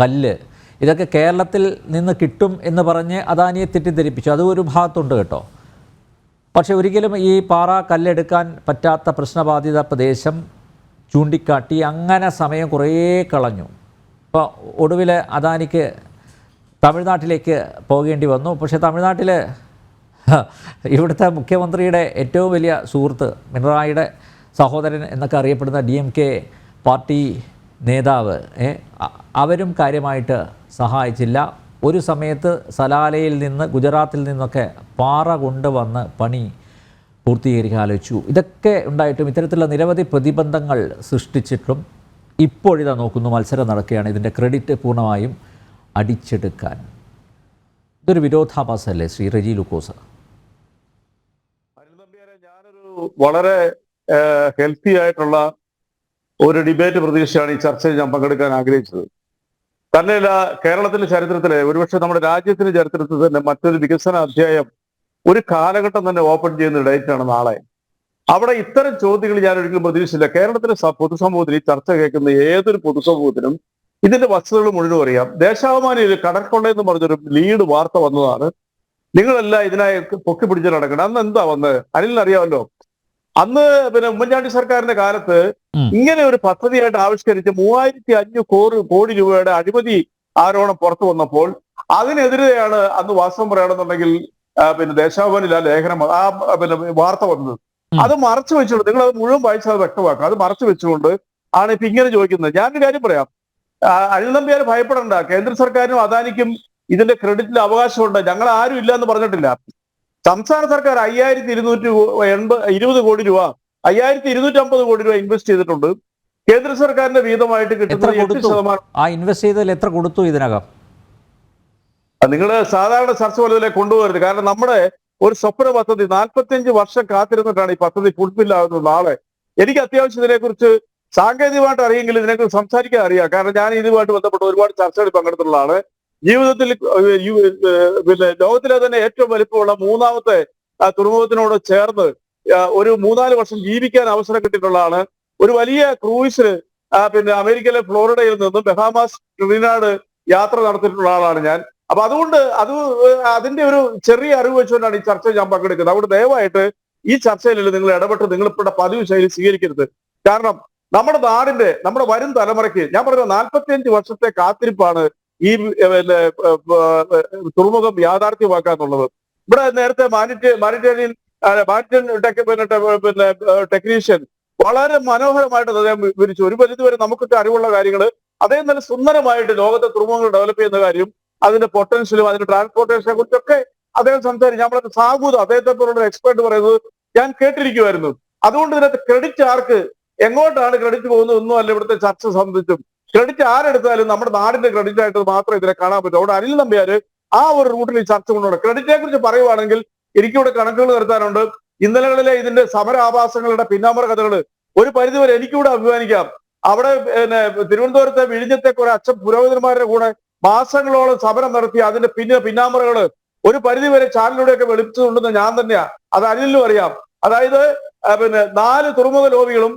കല്ല് ഇതൊക്കെ കേരളത്തിൽ നിന്ന് കിട്ടും എന്ന് പറഞ്ഞ് അദാനിയെ തെറ്റിദ്ധരിപ്പിച്ചു. അതും ഒരു ഭാഗത്തുണ്ട് കേട്ടോ. പക്ഷെ ഒരിക്കലും ഈ പാറ കല്ലെടുക്കാൻ പറ്റാത്ത പ്രശ്നബാധിത പ്രദേശം ചൂണ്ടിക്കാട്ടി അങ്ങനെ സമയം കുറേ കളഞ്ഞു. ഇപ്പോൾ ഒടുവിൽ അദാനിക്ക് തമിഴ്നാട്ടിലേക്ക് പോകേണ്ടി വന്നു. പക്ഷേ തമിഴ്നാട്ടിൽ ഇവിടുത്തെ മുഖ്യമന്ത്രിയുടെ ഏറ്റവും വലിയ സുഹൃത്ത് പിണറായിയുടെ സഹോദരൻ എന്നൊക്കെ അറിയപ്പെടുന്ന ഡി എം കെ പാർട്ടി നേതാവ് അവരും കാര്യമായിട്ട് സഹായിച്ചില്ല. ഒരു സമയത്ത് സലാലയിൽ നിന്ന് ഗുജറാത്തിൽ നിന്നൊക്കെ പാറ കൊണ്ടുവന്ന് പണി പൂർത്തീകരിക്കാൻ ആലോചിച്ചു. ഇതൊക്കെ ഉണ്ടായിട്ടും ഇത്തരത്തിലുള്ള നിരവധി പ്രതിബന്ധങ്ങൾ സൃഷ്ടിച്ചിട്ടും ഇപ്പോഴിതാ നോക്കുന്നു മത്സരം നടക്കുകയാണ്. ഇതിന്റെ ക്രെഡിറ്റ് പൂർണമായും അടിച്ചെടുക്കാൻ. ഇതൊരു വിരോധാഭാസമല്ലേ ശ്രീ റജി ലുക്കോസ്? ഞാനൊരു വളരെ ഹെൽത്തി ആയിട്ടുള്ള ഒരു ഡിബേറ്റ് പ്രതീക്ഷയാണ് ഈ ചർച്ചയിൽ ഞാൻ പങ്കെടുക്കാൻ ആഗ്രഹിച്ചത്. തന്നെയല്ല കേരളത്തിന്റെ ചരിത്രത്തിലെ ഒരുപക്ഷെ നമ്മുടെ രാജ്യത്തിന്റെ ചരിത്രത്തിൽ തന്നെ മറ്റൊരു വികസന അധ്യായം ഒരു കാലഘട്ടം തന്നെ ഓപ്പൺ ചെയ്യുന്ന ഡേറ്റാണ് നാളെ. അവിടെ ഇത്തരം ചോദ്യങ്ങൾ ഞാൻ ഒരിക്കലും പ്രതീക്ഷിച്ചില്ല. കേരളത്തിലെ പൊതുസമൂഹത്തിൽ ഈ ചർച്ച കേൾക്കുന്ന ഏതൊരു പൊതുസമൂഹത്തിനും ഇതിന്റെ വസ്തുതകൾ മുഴുവൻ അറിയാം. ദേശാഭിമാനിയിൽ കടൽക്കൊള്ള എന്ന് പറഞ്ഞൊരു ലീഡ് വാർത്ത വന്നതാണ്. നിങ്ങളെല്ലാം ഇതിനായി പൊക്കി പിടിച്ച് നടക്കണം. അന്ന് എന്താ വന്നത്? അനിലിന് അറിയാമല്ലോ. അന്ന് പിന്നെ ഉമ്മൻചാണ്ടി സർക്കാരിന്റെ കാലത്ത് ഇങ്ങനെ ഒരു പദ്ധതിയായിട്ട് ആവിഷ്കരിച്ച് മൂവായിരത്തി അഞ്ഞൂറ് കോടി കോടി രൂപയുടെ അഴിമതി ആരോപണം പുറത്തു വന്നപ്പോൾ അതിനെതിരെയാണ് അന്ന് വാസ്തവം പറയുകയാണെന്നുണ്ടെങ്കിൽ പിന്നെ ദേശാഭിമാനിൽ ആ ലേഖനം ആ പിന്നെ വാർത്ത വന്നത്. അത് മറച്ചു വെച്ചുകൊണ്ട് നിങ്ങൾ അത് മുഴുവൻ വായിച്ചാൽ അത് വ്യക്തമാക്കുക അത് മറച്ചു വെച്ചുകൊണ്ട് ആണ് ഇപ്പൊ ഇങ്ങനെ ചോദിക്കുന്നത്. ഞാനൊരു കാര്യം പറയാം. അനിൽ നമ്പ്യാർ ഭയപ്പെടണ്ട. കേന്ദ്ര സർക്കാരിനും അദാനിക്കും ഇതിന്റെ ക്രെഡിറ്റിൽ അവകാശമുണ്ട്. ഞങ്ങൾ ആരും ഇല്ല എന്ന് പറഞ്ഞിട്ടില്ല. സംസ്ഥാന സർക്കാർ അയ്യായിരത്തി ഇരുന്നൂറ്റി എൺപത് ഇരുപത് കോടി രൂപ അയ്യായിരത്തി ഇരുന്നൂറ്റി അമ്പത് കോടി രൂപ ഇൻവെസ്റ്റ് ചെയ്തിട്ടുണ്ട്. കേന്ദ്ര സർക്കാരിന്റെ വീതമായിട്ട് കിട്ടുന്ന എട്ട് ശതമാനം. ആ ഇൻവെസ്റ്റ് ചെയ്തതിൽ എത്ര കൊടുത്തു ഇതിനകം? നിങ്ങൾ സാധാരണ ചർച്ച പോലെ കൊണ്ടുപോകരുത്. കാരണം നമ്മുടെ ഒരു സ്വപ്ന പദ്ധതി നാൽപ്പത്തിയഞ്ച് വർഷം കാത്തിരുന്നിട്ടാണ് ഈ പദ്ധതി ഫുൾഫിൽ ആകുന്നത് നാളെ. എനിക്ക് അത്യാവശ്യം ഇതിനെക്കുറിച്ച് സാങ്കേതികമായിട്ട് അറിയെങ്കിൽ ഇതിനെക്കുറിച്ച് സംസാരിക്കാൻ അറിയാം. കാരണം ഞാൻ ഇതുമായിട്ട് ബന്ധപ്പെട്ട് ഒരുപാട് ചർച്ചകളിൽ പങ്കെടുത്തിട്ടുള്ള ആൾ. ജീവിതത്തിൽ പിന്നെ ലോകത്തിലെ തന്നെ ഏറ്റവും വലിപ്പമുള്ള മൂന്നാമത്തെ തുറമുഖത്തിനോട് ചേർന്ന് ഒരു മൂന്നാൽ വർഷം ജീവിക്കാൻ അവസരം കിട്ടിയിട്ടുള്ള ഒരു വലിയ ക്രൂയിസിന് പിന്നെ അമേരിക്കയിലെ ഫ്ലോറിഡയിൽ നിന്നും ബഹാമാസ് ട്രിനാട് യാത്ര നടത്തിയിട്ടുള്ള ആളാണ് ഞാൻ. അപ്പൊ അതുകൊണ്ട് അത് അതിന്റെ ഒരു ചെറിയ അറിവ് വെച്ചുകൊണ്ടാണ് ഈ ചർച്ച ഞാൻ പങ്കെടുക്കുന്നത്. അതുകൊണ്ട് ദയവായിട്ട് ഈ ചർച്ചയിൽ നിങ്ങൾ ഇടപെട്ട് നിങ്ങൾ ഇപ്പോഴത്തെ പതിവ് ശൈലി സ്വീകരിക്കരുത്. കാരണം നമ്മുടെ നാടിന്റെ നമ്മുടെ വരും തലമുറയ്ക്ക് ഞാൻ പറയുന്നത് നാൽപ്പത്തിയഞ്ച് വർഷത്തെ കാത്തിരിപ്പാണ് ഈ തുറമുഖം യാഥാർത്ഥ്യമാക്കാന്നുള്ളത്. ഇവിടെ നേരത്തെ മാനിറ്റ് മാനിറ്റേറിയൻ പിന്നെ ടെക്നീഷ്യൻ വളരെ മനോഹരമായിട്ട് അദ്ദേഹം വിവരിച്ചു. ഒരു പരിധിവരെ നമുക്കൊക്കെ അറിവുള്ള കാര്യങ്ങൾ അതേ നല്ല സുന്ദരമായിട്ട് ലോകത്തെ തുറമുഖങ്ങൾ ഡെവലപ്പ് ചെയ്യുന്ന കാര്യം അതിന്റെ പൊട്ടൻഷ്യലും അതിന്റെ ട്രാൻസ്പോർട്ടേഷനെ കുറിച്ചൊക്കെ അദ്ദേഹം സംസാരിച്ചു. നമ്മളെ സാഹൂത അദ്ദേഹത്തെ പോലുള്ള എക്സ്പേർട്ട് പറയുന്നത് ഞാൻ കേട്ടിരിക്കുമായിരുന്നു അതുകൊണ്ട് ഇതിനകത്ത് ക്രെഡിറ്റ് ആർക്ക് എങ്ങോട്ടാണ് ക്രെഡിറ്റ് പോകുന്നത് ഒന്നും അല്ല ഇവിടുത്തെ ചർച്ച സംബന്ധിച്ചും. ക്രെഡിറ്റ് ആരെടുത്താലും നമ്മുടെ നാടിന്റെ ക്രെഡിറ്റ് ആയിട്ട് മാത്രമേ ഇതിനെ കാണാൻ പറ്റൂ. അവിടെ അനിൽ നമ്പ്യാര് ആ ഒരു റൂട്ടിൽ ചർച്ച കൊണ്ടുപോകണം ക്രെഡിറ്റിനെ കുറിച്ച് പറയുവാണെങ്കിൽ എനിക്കിവിടെ കണക്കുകൾ നിർത്താനുണ്ട്. ഇന്നലകളിലെ ഇതിന്റെ സമരാഭാസങ്ങളുടെ പിന്നാമ്പറ കഥകൾ ഒരു പരിധിവരെ എനിക്കിവിടെ അഭിമാനിക്കാം. അവിടെ പിന്നെ തിരുവനന്തപുരത്തെ വിഴിഞ്ഞത്തെ കുറെ അച്ഛൻ പുരോഹിതന്മാരുടെ കൂടെ മാസങ്ങളോളം സമരം നടത്തി അതിന്റെ പിന്നെ പിന്നാമ്പറകൾ ഒരു പരിധിവരെ ചാനലിലൂടെയൊക്കെ വെളിപ്പിച്ചതുണ്ടെന്ന് ഞാൻ തന്നെയാ. അത് അനിലും അറിയാം. അതായത് പിന്നെ നാല് തുറമുഖ ലോബികളും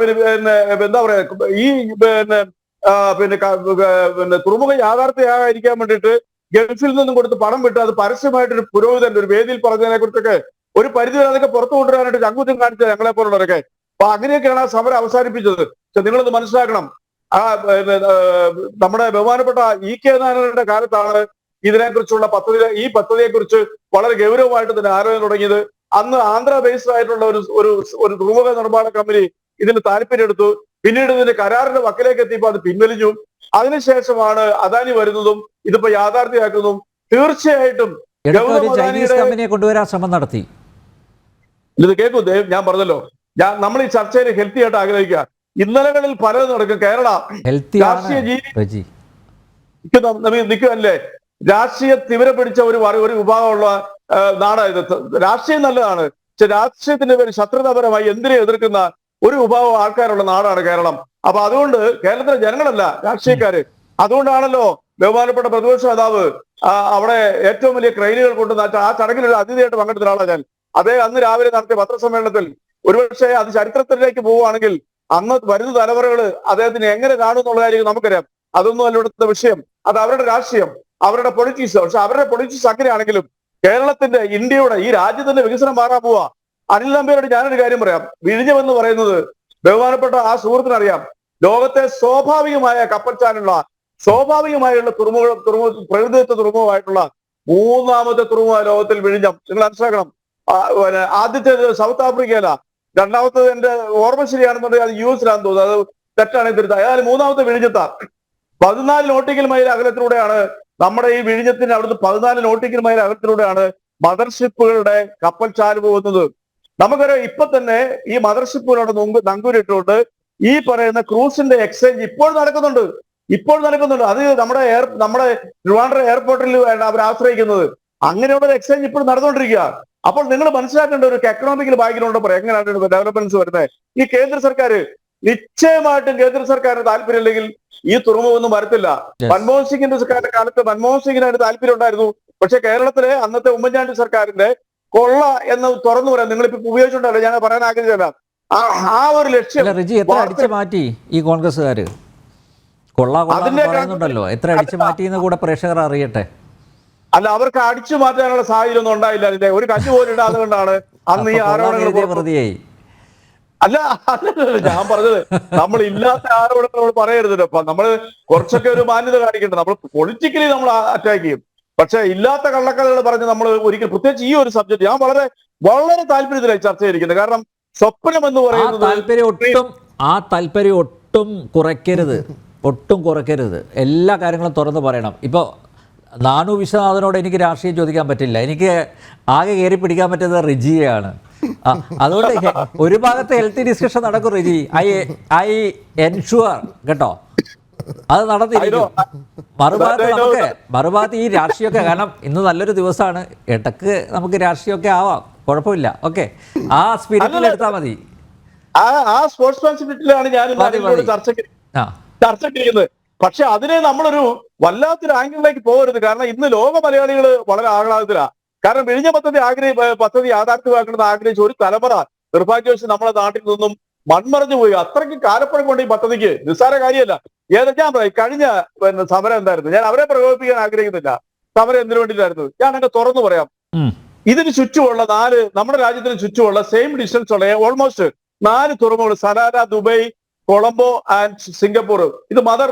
പിന്നെ എന്താ പറയാ ഈ പിന്നെ പിന്നെ പിന്നെ തുറമുഖ യാഥാർത്ഥ്യമായിരിക്കാൻ വേണ്ടിയിട്ട് ഗൾഫിൽ നിന്നും കൊടുത്ത് പണം വിട്ട് അത് പരസ്യമായിട്ട് ഒരു പുരോഹിതൻ ഒരു വേദിയിൽ പറഞ്ഞതിനെ കുറിച്ചൊക്കെ ഒരു പരിധി വരെ അതൊക്കെ പുറത്തു കൊണ്ടുവരാനായിട്ട് ചങ്കുറ്റം കാണിച്ചത് ഞങ്ങളെ പോലുള്ളവരൊക്കെ. അപ്പൊ അങ്ങനെയൊക്കെയാണ് ആ സമരം അവസാനിപ്പിച്ചത്. പക്ഷെ നിങ്ങളത് മനസ്സിലാക്കണം ആ നമ്മുടെ ബഹുമാനപ്പെട്ട ഇ കെ നാരായണന്റെ കാലത്താണ് ഇതിനെക്കുറിച്ചുള്ള പദ്ധതി ഈ പദ്ധതിയെക്കുറിച്ച് വളരെ ഗൗരവമായിട്ട് തന്നെ ആലോചന തുടങ്ങിയത്. അന്ന് ആന്ധ്ര ബേസ്ഡ് ആയിട്ടുള്ള ഒരു ഒരു ഒരു തുറമുഖ നിർമ്മാണ കമ്പനി ഇതിന് താല്പര്യമെടുത്തു. പിന്നീട് ഇതിന്റെ കരാറിന്റെ വക്കിലേക്ക് എത്തിയപ്പോൾ അത് പിൻവലിഞ്ഞു. അതിനുശേഷമാണ് അദാനി വരുന്നതും ഇതിപ്പോ യാഥാർത്ഥ്യമാക്കുന്നതും തീർച്ചയായിട്ടും ചൈനീസ് കമ്പനിയെ കൊണ്ടുവരാൻ ശ്രമം നടത്തി. ഇത് കേൾക്കൂ ദേവ് ഞാൻ പറഞ്ഞല്ലോ. ഞാൻ നമ്മൾ ഈ ചർച്ചയിൽ ഹെൽത്തി ആയിട്ട് ആഗ്രഹിക്കുക. ഇന്നലകളിൽ പലതും നടക്കും. കേരള രാഷ്ട്രീയ ജീവി നിൽക്കുകയല്ലേ രാഷ്ട്രീയ തിവര പിടിച്ച ഒരു ഒരു വിഭാഗമുള്ള നാടായത് നാടാ രാഷ്ട്രീയം നല്ലതാണ്. പക്ഷെ രാഷ്ട്രീയത്തിന്റെ പേര് ശത്രുതാപരമായി എന്തിനെ എതിർക്കുന്ന ഒരു വിഭാഗം ആൾക്കാരുള്ള നാടാണ് കേരളം. അപ്പൊ അതുകൊണ്ട് കേരളത്തിലെ ജനങ്ങളല്ല രാഷ്ട്രീയക്കാര്. അതുകൊണ്ടാണല്ലോ ബഹുമാനപ്പെട്ട പ്രതിപക്ഷ നേതാവ് അവിടെ ഏറ്റവും വലിയ ക്രെയിനുകൾ കൊണ്ട് ആ ചടങ്ങിൽ അതിഥിയായിട്ട് പങ്കെടുത്ത ഒരാളാണ് ഞാൻ. അതേ അന്ന് രാവിലെ നടത്തിയ പത്രസമ്മേളനത്തിൽ ഒരുപക്ഷെ അത് ചരിത്രത്തിലേക്ക് പോവുകയാണെങ്കിൽ അന്ന് വരുന്ന തലമുറകൾ അദ്ദേഹത്തിന് എങ്ങനെ കാണും എന്നുള്ള കാര്യം നമുക്കറിയാം. അതൊന്നും അല്ല ഇവിടുത്തെ വിഷയം. അത് അവരുടെ രാഷ്ട്രീയം അവരുടെ പൊളിറ്റിക്സ്. പക്ഷെ അവരുടെ പൊളിറ്റിക്സ് അങ്ങനെയാണെങ്കിലും കേരളത്തിന്റെ ഇന്ത്യയുടെ ഈ രാജ്യത്തിന്റെ വികസനം മാറാൻ പോവാ. അനിൽ നമ്പ്യാരോട് ഞാനൊരു കാര്യം പറയാം. വിഴിഞ്ഞമെന്ന് പറയുന്നത് ബഹുമാനപ്പെട്ട ആ സുഹൃത്തിനറിയാം. ലോകത്തെ സ്വാഭാവികമായ കപ്പൽച്ചാലുള്ള സ്വാഭാവികമായുള്ള തുറമുഖ തുറമുഖ പ്രകൃതിദത്ത തുറമുഖമായിട്ടുള്ള മൂന്നാമത്തെ തുറമുഖ ലോകത്തിൽ വിഴിഞ്ഞം. നിങ്ങൾ മനസ്സിലാക്കണം. പിന്നെ ആദ്യത്തേത് സൗത്ത് ആഫ്രിക്കയില രണ്ടാമത്തത് എന്റെ ഓർമ്മ ശരിയാണെന്നുണ്ടെങ്കിൽ അത് യു എസിലാണെന്ന് തോന്നുന്നു. അത് തെറ്റാണെങ്കിൽ തിരുത്താം. ഏതായാലും മൂന്നാമത്തെ വിഴിഞ്ഞത്താ പതിനാല് നോട്ടിക്കൽ മൈൽ അകലത്തിലൂടെയാണ് നമ്മുടെ ഈ വിഴിഞ്ഞത്തിന് അവിടുന്ന് പതിനാല് നോട്ടിക്കൽ മൈൽ അകലത്തിലൂടെയാണ് മദർഷിപ്പുകളുടെ കപ്പൽ ചാൽ പോകുന്നത്. നമുക്കറിയാം ഇപ്പൊ തന്നെ ഈ മദർഷിപ്പിനോട് നുങ്ക് നങ്കൂരിട്ടുകൊണ്ട് ഈ പറയുന്ന ക്രൂസിന്റെ എക്സ്ചേഞ്ച് ഇപ്പോൾ നടക്കുന്നുണ്ട്. ഇപ്പോൾ നടക്കുന്നുണ്ട്. അത് നമ്മുടെ എയർ നമ്മുടെ ട്രിവാൻഡ്രം എയർപോർട്ടിൽ അവർ ആശ്രയിക്കുന്നത്. അങ്ങനെയുള്ള ഒരു എക്സ്ചേഞ്ച് ഇപ്പോൾ നടന്നുകൊണ്ടിരിക്കുക. അപ്പോൾ നിങ്ങൾ മനസ്സിലാക്കേണ്ട ഒരു എക്കണോമിക്കൽ ബാക്ക്ഗ്രൗണ്ട് പറയാം. എങ്ങനെയാണ് ഡെവലപ്മെന്റ്സ് വരുന്നത്? ഈ കേന്ദ്ര സർക്കാർ നിശ്ചയമായിട്ടും കേന്ദ്ര സർക്കാരിന് താല്പര്യമില്ലെങ്കിൽ ഈ തുറമുഖമൊന്നും വരത്തില്ല. മൻമോഹൻ സിംഗിന്റെ സർക്കാരിന്റെ കാലത്ത് മൻമോഹൻ സിംഗിനായിട്ട് താല്പര്യം ഉണ്ടായിരുന്നു പക്ഷെ കേരളത്തിലെ അന്നത്തെ ഉമ്മൻചാണ്ടി സർക്കാരിന്റെ കൊള്ള എന്ന് തുറന്നു പറയാം. നിങ്ങളിപ്പോ ഉപയോഗിച്ചിട്ടുണ്ടല്ലോ ഞാൻ പറയാൻ ആഗ്രഹിച്ചല്ല ആ ഒരു ലക്ഷ്യം അല്ല റിജി എത്ര അടിച്ചു മാറ്റി ഈ കോൺഗ്രസ്സുകാര്? കൊള്ള പറയുന്നുണ്ടല്ലോ. എത്ര അടിച്ചു മാറ്റി എന്ന് കൂടെ പ്രേക്ഷകർ അറിയട്ടെ. അല്ല അവർക്ക് അടിച്ചു മാറ്റാനുള്ള സാഹചര്യം ഒന്നും ഉണ്ടായില്ല. അതിന്റെ ഒരു കഞ്ഞു പോലും ഇടാതെ കൊണ്ടാണ് അന്ന് ഈ ആരോപണങ്ങൾ പ്രതിയായി. അല്ല അല്ലല്ല ഞാൻ പറഞ്ഞത് നമ്മൾ ഇല്ലാത്ത ആരോപണങ്ങൾ നമ്മൾ പറയരുതല്ലോ അപ്പൊ നമ്മൾ കുറച്ചൊക്കെ ഒരു മാന്യത കാണിക്കണ്ട? നമ്മൾ പൊളിറ്റിക്കലി നമ്മൾ അറ്റാക്ക് ചെയ്യും. പക്ഷെ ഇല്ലാത്ത കള്ളക്കഥകൾ പറഞ്ഞ് നമ്മൾ ഒരിക്കൽ പ്രത്യേകിച്ച് ഈ ഒരു സബ്ജക്ട് ഞാൻ വളരെ വളരെ താല്പര്യത്തിലായി ചർച്ച ചെയ്തിരിക്കുന്നത്. കാരണം സ്വപ്നം എന്ന് പറയുന്നത് താല്പര്യം ഒട്ടും ആ താല്പര്യം ഒട്ടും കുറയ്ക്കരുത്. ഒട്ടും കുറയ്ക്കരുത്. എല്ലാ കാര്യങ്ങളും തുറന്ന് പറയണം. ഇപ്പോൾ നാനു വിശ്വനാഥനോട് എനിക്ക് രാഷ്ട്രീയം ചോദിക്കാൻ പറ്റില്ല. എനിക്ക് ആകെ കയറി പിടിക്കാൻ പറ്റുന്നത് റിജിയാണ് അതുകൊണ്ട് ഒരു ഭാഗത്ത് ഹെൽത്തി ഡിസ്കഷൻ നടക്കും റിജി. ഐ ഐ എൻഷുവർ കേട്ടോ. അത് നടന്നിരിക്കും. മറുഭാഗത്ത് നമുക്ക് മറുഭാഗത്ത് ഈ രാഷ്ട്രീയമൊക്കെ കാരണം ഇന്ന് നല്ലൊരു ദിവസമാണ്. ഇടയ്ക്ക് നമുക്ക് രാഷ്ട്രീയമൊക്കെ ആവാം. കുഴപ്പമില്ല. ഓക്കെ. ആ സ്പിരിറ്റിൽ എടുത്താൽ മതി. ആ സ്പോർട്സ്മാൻഷിപ്പിലാണ് ഞാൻ. ചർച്ചയ്ക്ക് ചെയ്യുന്നത് പക്ഷെ അതിനെ നമ്മളൊരു വല്ലാത്തൊരു ആംഗിളിലേക്ക് പോകരുത്. കാരണം ഇന്ന് ലോക മലയാളികൾ വളരെ ആഹ്ലാദത്തിലാണ് കാരണം വിഴിഞ്ഞ പദ്ധതി ആഗ്രഹി പദ്ധതി യാഥാർത്ഥ്യമാക്കണമെന്ന് ആഗ്രഹിച്ച ഒരു തലമുറ നിർഭാഗ്യവശം നമ്മുടെ നാട്ടിൽ നിന്നും മൺമറഞ്ഞു പോയി. അത്രയ്ക്ക് കാലപ്പഴം കൊണ്ട് ഈ പദ്ധതിക്ക് നിസ്സാര കാര്യമല്ല. ഏത് ഞാൻ പറയാം കഴിഞ്ഞ പിന്നെ സമരം എന്തായിരുന്നു? ഞാൻ അവരെ പ്രകോപിപ്പിക്കാൻ ആഗ്രഹിക്കുന്നില്ല. സമരം എന്തിനു വേണ്ടിയിട്ടായിരുന്നു? ഞാൻ അങ്ങനെ തുറന്നു പറയാം. ഇതിന് ചുറ്റുമുള്ള നാല് നമ്മുടെ രാജ്യത്തിന് ചുറ്റുമുള്ള സെയിം ഡിസ്റ്റൻസ് ഉള്ള ഓൾമോസ്റ്റ് നാല് തുറമുകൾ Salalah Dubai Colombo and Singapore. ഇത് മദർ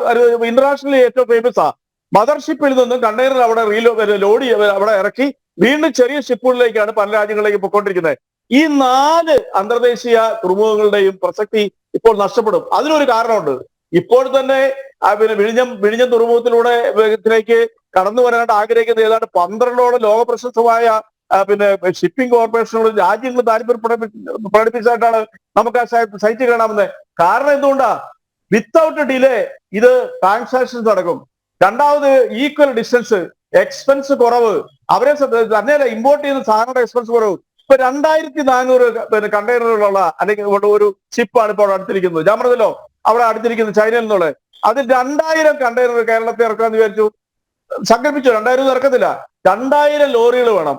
ഇന്റർനാഷണലി ഏറ്റവും ഫേമസ് ആ. മദർഷിപ്പിൽ നിന്നും കണ്ടെയ്നർ അവിടെ റീലോ ലോഡ് അവിടെ ഇറക്കി വീണ്ടും ചെറിയ ഷിപ്പുകളിലേക്കാണ് പല രാജ്യങ്ങളിലേക്ക് പൊയ്ക്കൊണ്ടിരിക്കുന്നത്. ഈ നാല് അന്തർദേശീയ തുറമുഖങ്ങളുടെയും പ്രസക്തി ഇപ്പോൾ നഷ്ടപ്പെടും. അതിനൊരു കാരണമുണ്ട്. ഇപ്പോൾ തന്നെ പിന്നെ വിഴിഞ്ഞം വിഴിഞ്ഞം തുറമുഖത്തിലൂടെ വേഗത്തിലേക്ക് കടന്നു വരാനായിട്ട് ആഗ്രഹിക്കുന്ന ഏതാണ്ട് പന്ത്രണ്ടോളം ലോക പ്രശസ്തമായ പിന്നെ ഷിപ്പിംഗ് കോർപ്പറേഷനോട് രാജ്യങ്ങൾ താല്പര്യം പ്രകടിപ്പി- പ്രകടിപ്പിച്ചതായിട്ടാണ് നമുക്ക് ആ സൈറ്റ് കാണാമെന്ന്. കാരണം എന്തുകൊണ്ടാ? വിത്തൗട്ട് ഡിലേ ഇത് ട്രാൻസാക്ഷൻ നടക്കും. രണ്ടാമത് ഈക്വൽ ഡിസ്റ്റൻസ് എക്സ്പെൻസ് കുറവ്. അവരെ തന്നെയല്ല ഇമ്പോർട്ട് ചെയ്യുന്ന സാധനങ്ങളുടെ എക്സ്പെൻസ് കുറവ്. ഇപ്പൊ രണ്ടായിരത്തി നാനൂറ് പിന്നെ കണ്ടെയ്നറുകളുള്ള അല്ലെങ്കിൽ ഒരു ഷിപ്പാണ് ഇപ്പോൾ അടുത്തിരിക്കുന്നത്. ഞാൻ പറഞ്ഞല്ലോ അവിടെ അടുത്തിരിക്കുന്നത് ചൈനയിൽ നിന്നുള്ള. അതിൽ രണ്ടായിരം കണ്ടെയ്നർ കേരളത്തിൽ ഇറക്കാന്ന് വിചാരിച്ചു. സങ്കല്പിച്ചു രണ്ടായിരം ഒന്നും ഇറക്കത്തില്ല. രണ്ടായിരം ലോറികൾ വേണം.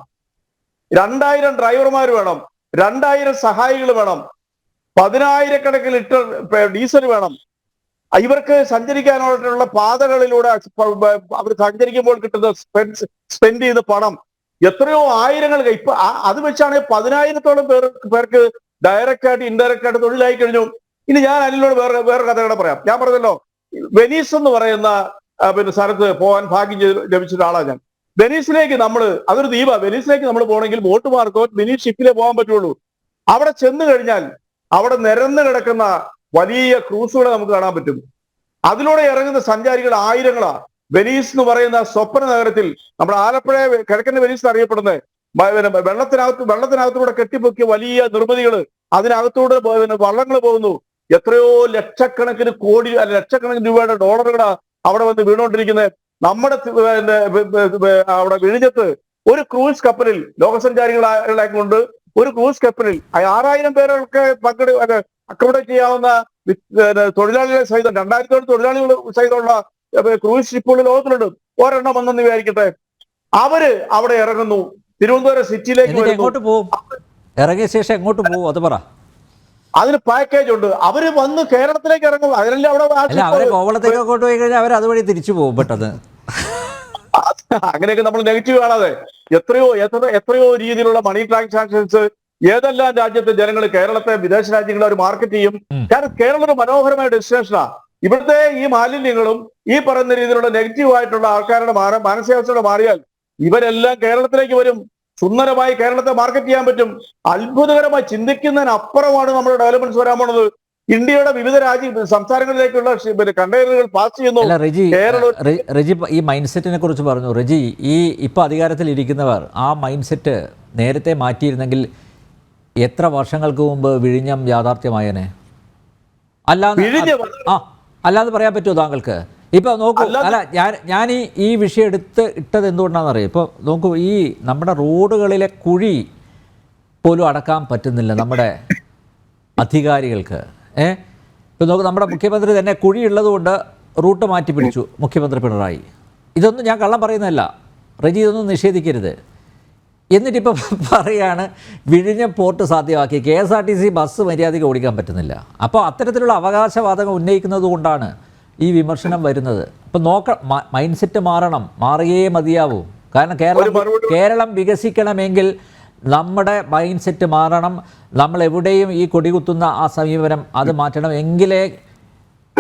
രണ്ടായിരം ഡ്രൈവർമാർ വേണം. രണ്ടായിരം സഹായികൾ വേണം. പതിനായിരക്കണക്കിന് ലിറ്റർ ഡീസൽ വേണം. ഇവർക്ക് സഞ്ചരിക്കാനായിട്ടുള്ള പാതകളിലൂടെ അവർ സഞ്ചരിക്കുമ്പോൾ കിട്ടുന്ന സ്പെൻഡ് ചെയ്യുന്ന പണം. എത്രയോ ആയിരങ്ങൾ ഇപ്പൊ അത് വെച്ചാണെങ്കിൽ പതിനായിരത്തോളം പേർ പേർക്ക് ഡയറക്റ്റ് ആയിട്ട് ഇൻഡയറക്റ്റ് ആയിട്ട് തൊഴിലായി കഴിഞ്ഞു. ഇനി ഞാൻ അനിലോട് വേറെ വേറെ കഥകളെ പറയാം. ഞാൻ പറഞ്ഞല്ലോ വെനീസ് എന്ന് പറയുന്ന പിന്നെ സ്ഥലത്ത് പോകാൻ ഭാഗ്യം ലഭിച്ച ഒരാളാണ് ഞാൻ. വെനീസിലേക്ക് നമ്മൾ അതൊരു ദ്വീപ. വെനീസിലേക്ക് നമ്മൾ പോകണമെങ്കിൽ ബോട്ട് മാർക്കോ മിനി ഷിപ്പിലേ പോകാൻ പറ്റുള്ളൂ. അവിടെ ചെന്ന് കഴിഞ്ഞാൽ അവിടെ നിരന്ന് കിടക്കുന്ന വലിയ ക്രൂസുകളെ നമുക്ക് കാണാൻ പറ്റും. അതിലൂടെ ഇറങ്ങുന്ന സഞ്ചാരികൾ ആയിരങ്ങളാ. വെനീസ് എന്ന് പറയുന്ന സ്വപ്ന നഗരത്തിൽ നമ്മുടെ ആലപ്പുഴ കിഴക്കൻ വെനീസ് അറിയപ്പെടുന്നത് വെള്ളത്തിനകത്ത് വെള്ളത്തിനകത്തൂടെ കെട്ടിപ്പൊക്കിയ വലിയ നിർമ്മിതികൾ അതിനകത്തൂടെ വള്ളങ്ങൾ പോകുന്നു. എത്രയോ ലക്ഷക്കണക്കിന് കോടി അല്ല ലക്ഷക്കണക്കിന് രൂപയുടെ ഡോളറുകളാ അവിടെ വന്ന് വീണുകൊണ്ടിരിക്കുന്നത് നമ്മുടെ അവിടെ വിഴിഞ്ഞത്ത് ഒരു ക്രൂസ് കപ്പലിൽ ലോകസഞ്ചാരികളെ കൊണ്ട് ഒരു ക്രൂസ് കപ്പലിൽ ആറായിരം പേരൊക്കെ പങ്കെടു അക്കോമഡേറ്റ് ചെയ്യാവുന്ന തൊഴിലാളികളെ സഹിതം രണ്ടായിരത്തോളം തൊഴിലാളികൾ സഹിതമുള്ള ക്രൂസ് ഷിപ്പുകൾ ലോകത്തിലുണ്ട്. ഒരെണ്ണം വന്നെന്ന് വിചാരിക്കട്ടെ. അവർ അവിടെ ഇറങ്ങുന്നു. തിരുവനന്തപുരം സിറ്റിയിലേക്ക് എങ്ങോട്ട് ഇറങ്ങിയ ശേഷം എങ്ങോട്ട് പോകും അത് പറ. അതിന് പാക്കേജ് ഉണ്ട്. അവർ വന്ന് കേരളത്തിലേക്ക് ഇറങ്ങും. അതിനല്ലേ അവിടെ അവരെ കോവളത്തേക്ക് പോയി. കഴിഞ്ഞാൽ അവർ അതുവഴി തിരിച്ചു പോകും പെട്ടെന്ന്. അങ്ങനെയൊക്കെ നമ്മൾ നെഗറ്റീവ് കാണാതെ എത്രയോ എത്ര എത്രയോ രീതിയിലുള്ള മണി ട്രാൻസാക്ഷൻസ് ഏതെല്ലാം രാജ്യത്തെ ജനങ്ങൾ കേരളത്തെ വിദേശ രാജ്യങ്ങളെ അവർ മാർക്കറ്റ് ചെയ്യും. കാരണം കേരളം ഒരു മനോഹരമായ ഡെസ്റ്റിനേഷനാ ഇവിടുത്തെ ഈ മാലിന്യങ്ങളും ഈ പറയുന്ന രീതിയിലുള്ള നെഗറ്റീവ് ആയിട്ടുള്ള ആൾക്കാരുടെ മാന- മാനസികാവസ്ഥയുടെ മാറിയാൽ ഇവരെല്ലാം കേരളത്തിലേക്ക് വരും. സുന്ദരമായി കേരളത്തെ മാർക്കറ്റ് ചെയ്യാൻ പറ്റും. അത്ഭുതകരമായി ചിന്തിക്കുന്നതിനപ്പുറമാണ് നമ്മുടെ ഡെവലപ്മെന്റ്സ് വരാൻ പോണത്. ഇന്ത്യയുടെ വിവിധ രാജ്യ സംസ്ഥാനങ്ങളിലേക്കുള്ള കണ്ടെയ്നറുകൾ പാസ് ചെയ്യുന്നു. റെജി റെജി ഈ മൈൻഡ് സെറ്റിനെ കുറിച്ച് പറഞ്ഞു. റെജി ഈ ഇപ്പൊ അധികാരത്തിൽ ഇരിക്കുന്നവർ ആ മൈൻഡ് സെറ്റ് നേരത്തെ മാറ്റിയിരുന്നെങ്കിൽ എത്ര വർഷങ്ങൾക്ക് മുമ്പ് വിഴിഞ്ഞം യാഥാർത്ഥ്യമായനെ? അല്ലാതെ അല്ലാതെ പറയാൻ പറ്റുമോ താങ്കൾക്ക്? ഇപ്പൊ നോക്കൂ അല്ല ഞാൻ ഞാൻ ഈ ഈ വിഷയം എടുത്ത് ഇട്ടത് എന്തുകൊണ്ടാണെന്ന് അറിയാം ഇപ്പോൾ നോക്കൂ ഈ നമ്മുടെ റോഡുകളിലെ കുഴി പോലും അടക്കാൻ പറ്റുന്നില്ല നമ്മുടെ അധികാരികൾക്ക്. ഏ? ഇപ്പോൾ നോക്കൂ നമ്മുടെ മുഖ്യമന്ത്രി തന്നെ കുഴി കൊണ്ട് റൂട്ട് മാറ്റി പിടിച്ചു മുഖ്യമന്ത്രി പിണറായി. ഇതൊന്നും ഞാൻ കള്ളം പറയുന്നതല്ല. റജി ഇതൊന്നും നിഷേധിക്കരുത്. എന്നിട്ടിപ്പോൾ പറയാണ് വിഴിഞ്ഞ port സാധ്യമാക്കി. K S R T C bus മര്യാദയ്ക്ക് ഓടിക്കാൻ പറ്റുന്നില്ല. അപ്പോൾ അത്തരത്തിലുള്ള അവകാശവാദങ്ങൾ ഉന്നയിക്കുന്നത് കൊണ്ടാണ് ഈ വിമർശനം വരുന്നത്. ഇപ്പൊ നോക്ക മൈൻഡ് സെറ്റ് മാറണം. മാറിയേ മതിയാവൂ. കാരണം കേരളം കേരളം വികസിക്കണമെങ്കിൽ നമ്മുടെ മൈൻഡ് സെറ്റ് മാറണം. നമ്മൾ എവിടെയും ഈ കൊടികുത്തുന്ന ആ സമീപനം അത് മാറ്റണം. എങ്കിലേ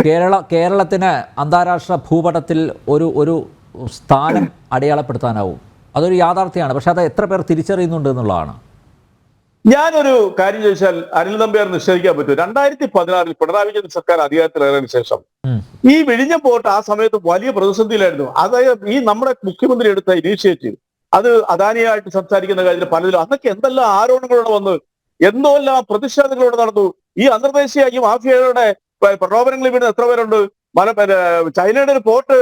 കേരള കേരളത്തിന് അന്താരാഷ്ട്ര ഭൂപടത്തിൽ ഒരു ഒരു സ്ഥാനം അടയാളപ്പെടുത്താനാവും. അതൊരു യാഥാർത്ഥ്യമാണ്. പക്ഷെ അത് എത്ര പേർ തിരിച്ചറിയുന്നുണ്ട് എന്നുള്ളതാണ്. ഞാനൊരു കാര്യം ചോദിച്ചാൽ അനിൽ നമ്പ്യാർ നിഷേധിക്കാൻ പറ്റും രണ്ടായിരത്തി പതിനാറിൽ പിണറായി വിജയൻ സർക്കാർ അധികാരത്തിലേറിയതിനു ശേഷം ഈ വിഴിഞ്ഞ പോർട്ട് ആ സമയത്ത് വലിയ പ്രതിസന്ധിയിലായിരുന്നു. അതായത് ഈ നമ്മുടെ മുഖ്യമന്ത്രി എടുത്ത ഇനീഷ്യേറ്റീവ് അത് അദാനിയായിട്ട് സംസാരിക്കുന്ന കാര്യത്തിൽ പലതിലും അന്നൊക്കെ എന്തെല്ലാം ആരോപണങ്ങളോടെ വന്ന് എന്തെല്ലാം പ്രതിഷേധങ്ങളോടെ നടന്നു? ഈ അന്തർദേശീയ ഈ മാഫിയയുടെ പ- പ്രലോഭനങ്ങളിൽ വീണ് എത്ര പേരുണ്ട്? മല ചൈനയുടെ ഒരു പോർട്ട്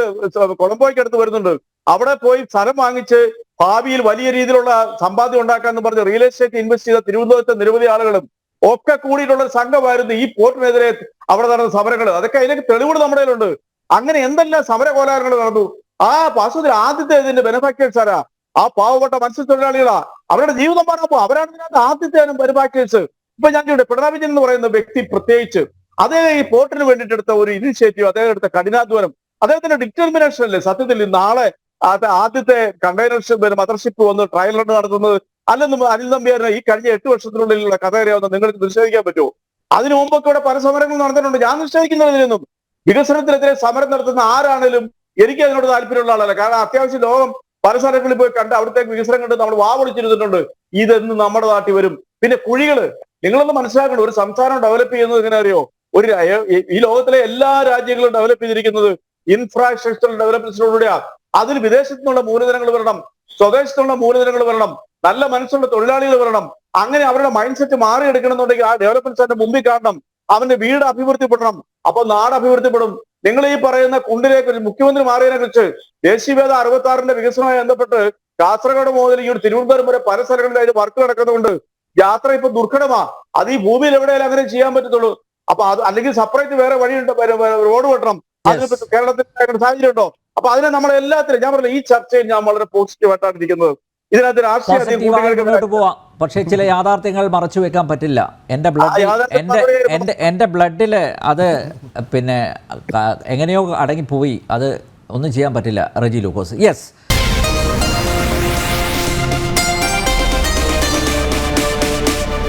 കൊളംബോയ്ക്ക് അടുത്ത് വരുന്നുണ്ട്. അവിടെ പോയി സ്ഥലം വാങ്ങിച്ച് ഭാവിയിൽ വലിയ രീതിയിലുള്ള സമ്പാദ്യം ഉണ്ടാക്കാന്ന് പറഞ്ഞ് റിയൽ എസ്റ്റേറ്റ് ഇൻവെസ്റ്റ് ചെയ്ത തിരുവനന്തപുരത്തെ നിരവധി ആളുകളും ഒക്കെ കൂടിയിട്ടുള്ള ഒരു സംഘമായിരുന്നു ഈ പോർട്ടിനെതിരെ അവിടെ നടന്ന സമരങ്ങൾ അതൊക്കെ അതിലേക്ക് തെളിവുകൾ നമ്മുടെ കയ്യിലുണ്ട്. അങ്ങനെ എന്തെല്ലാം സമര കോലാഹലങ്ങൾ നടന്നു? ആ വാസ്തുവിൽ ആദ്യത്തെ ഇതിന്റെ ബെനിഫാക്ടേഴ്സ് ആരാ? ആ പാവപ്പെട്ട മത്സ്യത്തൊഴിലാളികളാ. അവരുടെ ജീവിതം പറഞ്ഞപ്പോ അവരാണ് ഇതിനകത്ത് ആദ്യത്തെ ബെനിഫാക്ടേഴ്സ് ഇപ്പൊ ഞാൻ ഇവിടെ പിണറായി വിജയൻ എന്ന് പറയുന്ന വ്യക്തി പ്രത്യേകിച്ച് അതേ ഈ പോർട്ടിന് വേണ്ടിയിട്ട് എടുത്ത ഒരു ഇനിഷ്യേറ്റീവ് അദ്ദേഹം എടുത്ത കഠിനാധ്വാനം അദ്ദേഹത്തിന്റെ ഡിറ്റർമിനേഷൻ അല്ലേ സത്യത്തിൽ നാളെ അത് ആദ്യത്തെ കണ്ടെയ്നർഷിപ്പ് മദർഷിപ്പ് വന്ന് ട്രയൽ റൺ നടത്തുന്നത് അല്ലെന്നും അനിൽ നമ്പ്യാരനെ ഈ കഴിഞ്ഞ എട്ട് വർഷത്തിനുള്ളിലുള്ള കഥ അറിയാവുന്ന നിങ്ങൾക്ക് നിഷേധിക്കാൻ പറ്റുമോ? അതിനു മുമ്പൊക്കെ ഇവിടെ പല സമരങ്ങളും നടന്നിട്ടുണ്ട്. ഞാൻ നിഷേധിക്കുന്നതിനൊന്നും വികസനത്തിനെതിരെ സമരം നടത്തുന്ന ആരാണേലും എനിക്ക് അതിനോട് താല്പര്യമുള്ള ആളല്ല. കാരണം അത്യാവശ്യം ലോകം പല സ്ഥലങ്ങളിൽ പോയി കണ്ട് അവിടത്തേക്ക് വികസനം കണ്ട് നമ്മൾ വാവൊളിച്ചിരുന്നിട്ടുണ്ട്. ഇതെന്ന് നമ്മുടെ നാട്ടിൽ വരും. പിന്നെ കുഴികൾ. നിങ്ങളൊന്ന് മനസ്സിലാക്കണം. ഒരു സംസ്ഥാനം ഡെവലപ്പ് ചെയ്യുന്നത് എങ്ങനെ അറിയോ? ഒരു ഈ- ഈ ലോകത്തിലെ എല്ലാ രാജ്യങ്ങളും ഡെവലപ്പ് ചെയ്തിരിക്കുന്നത് ഇൻഫ്രാസ്ട്രക്ചറൽ ഡെവലപ്മെന്റ്സിലൂടെയാണ് അതിൽ വിദേശത്തു നിന്നുള്ള മൂലധനങ്ങൾ വരണം സ്വദേശത്തുള്ള മൂലധനങ്ങൾ വരണം നല്ല മനസ്സുള്ള തൊഴിലാളികൾ വരണം. അങ്ങനെ അവരുടെ മൈൻഡ് സെറ്റ് മാറിയെടുക്കണമെന്നുണ്ടെങ്കിൽ ആ ഡെവലപ്മെന്റ് അതിന്റെ മുമ്പിൽ കാണണം. അവന്റെ വീട് അഭിവൃദ്ധിപ്പെടണം. അപ്പൊ നാട് അഭിവൃദ്ധിപ്പെടും. നിങ്ങൾ ഈ പറയുന്ന കുണ്ടിനെ കുറിച്ച് മുഖ്യമന്ത്രി മാറിയതിനെ കുറിച്ച് ദേശീയവേദ അറുപത്തി ആറിന്റെ വികസനവുമായി ബന്ധപ്പെട്ട് കാസർഗോഡ് മുതൽ ഈ ഒരു തിരുവനന്തപുരം വരെ പല സ്ഥലങ്ങളിൽ അതിന് വർക്ക് നടക്കുന്നുണ്ട്. യാത്ര ഇപ്പൊ ദുർഘടമാ. അത് ഈ ഭൂമിയിൽ എവിടെയാലും അങ്ങനെ ചെയ്യാൻ പറ്റത്തുള്ളൂ. അപ്പൊ അത് അല്ലെങ്കിൽ സെപ്പറേറ്റ് വേറെ വഴിയുണ്ട് റോഡ് വെട്ടണം. അതിന് കേരളത്തിൽ സാഹചര്യം ഉണ്ടോ അപ്പൊ അതിനെ നമ്മൾ എല്ലാത്തിലും ഞാൻ പറഞ്ഞില്ല ഈ ചർച്ചയിൽ ഞാൻ വളരെ പോസിറ്റീവായിട്ടാണ് ഇരിക്കുന്നത്. ഇതിനകത്ത് രാഷ്ട്രീയ പോവാം. പക്ഷേ ചില യാഥാർത്ഥ്യങ്ങൾ മറച്ചു വെക്കാൻ പറ്റില്ല. എന്റെ ബ്ലഡിൽ എന്റെ എന്റെ എന്റെ എന്റെ എന്റെ ബ്ലഡിൽ അത് പിന്നെ എങ്ങനെയോ എങ്ങനെയോ അടങ്ങിപ്പോയി. അത് ഒന്നും ചെയ്യാൻ പറ്റില്ല റെജി ലൂക്കോസ്. യെസ്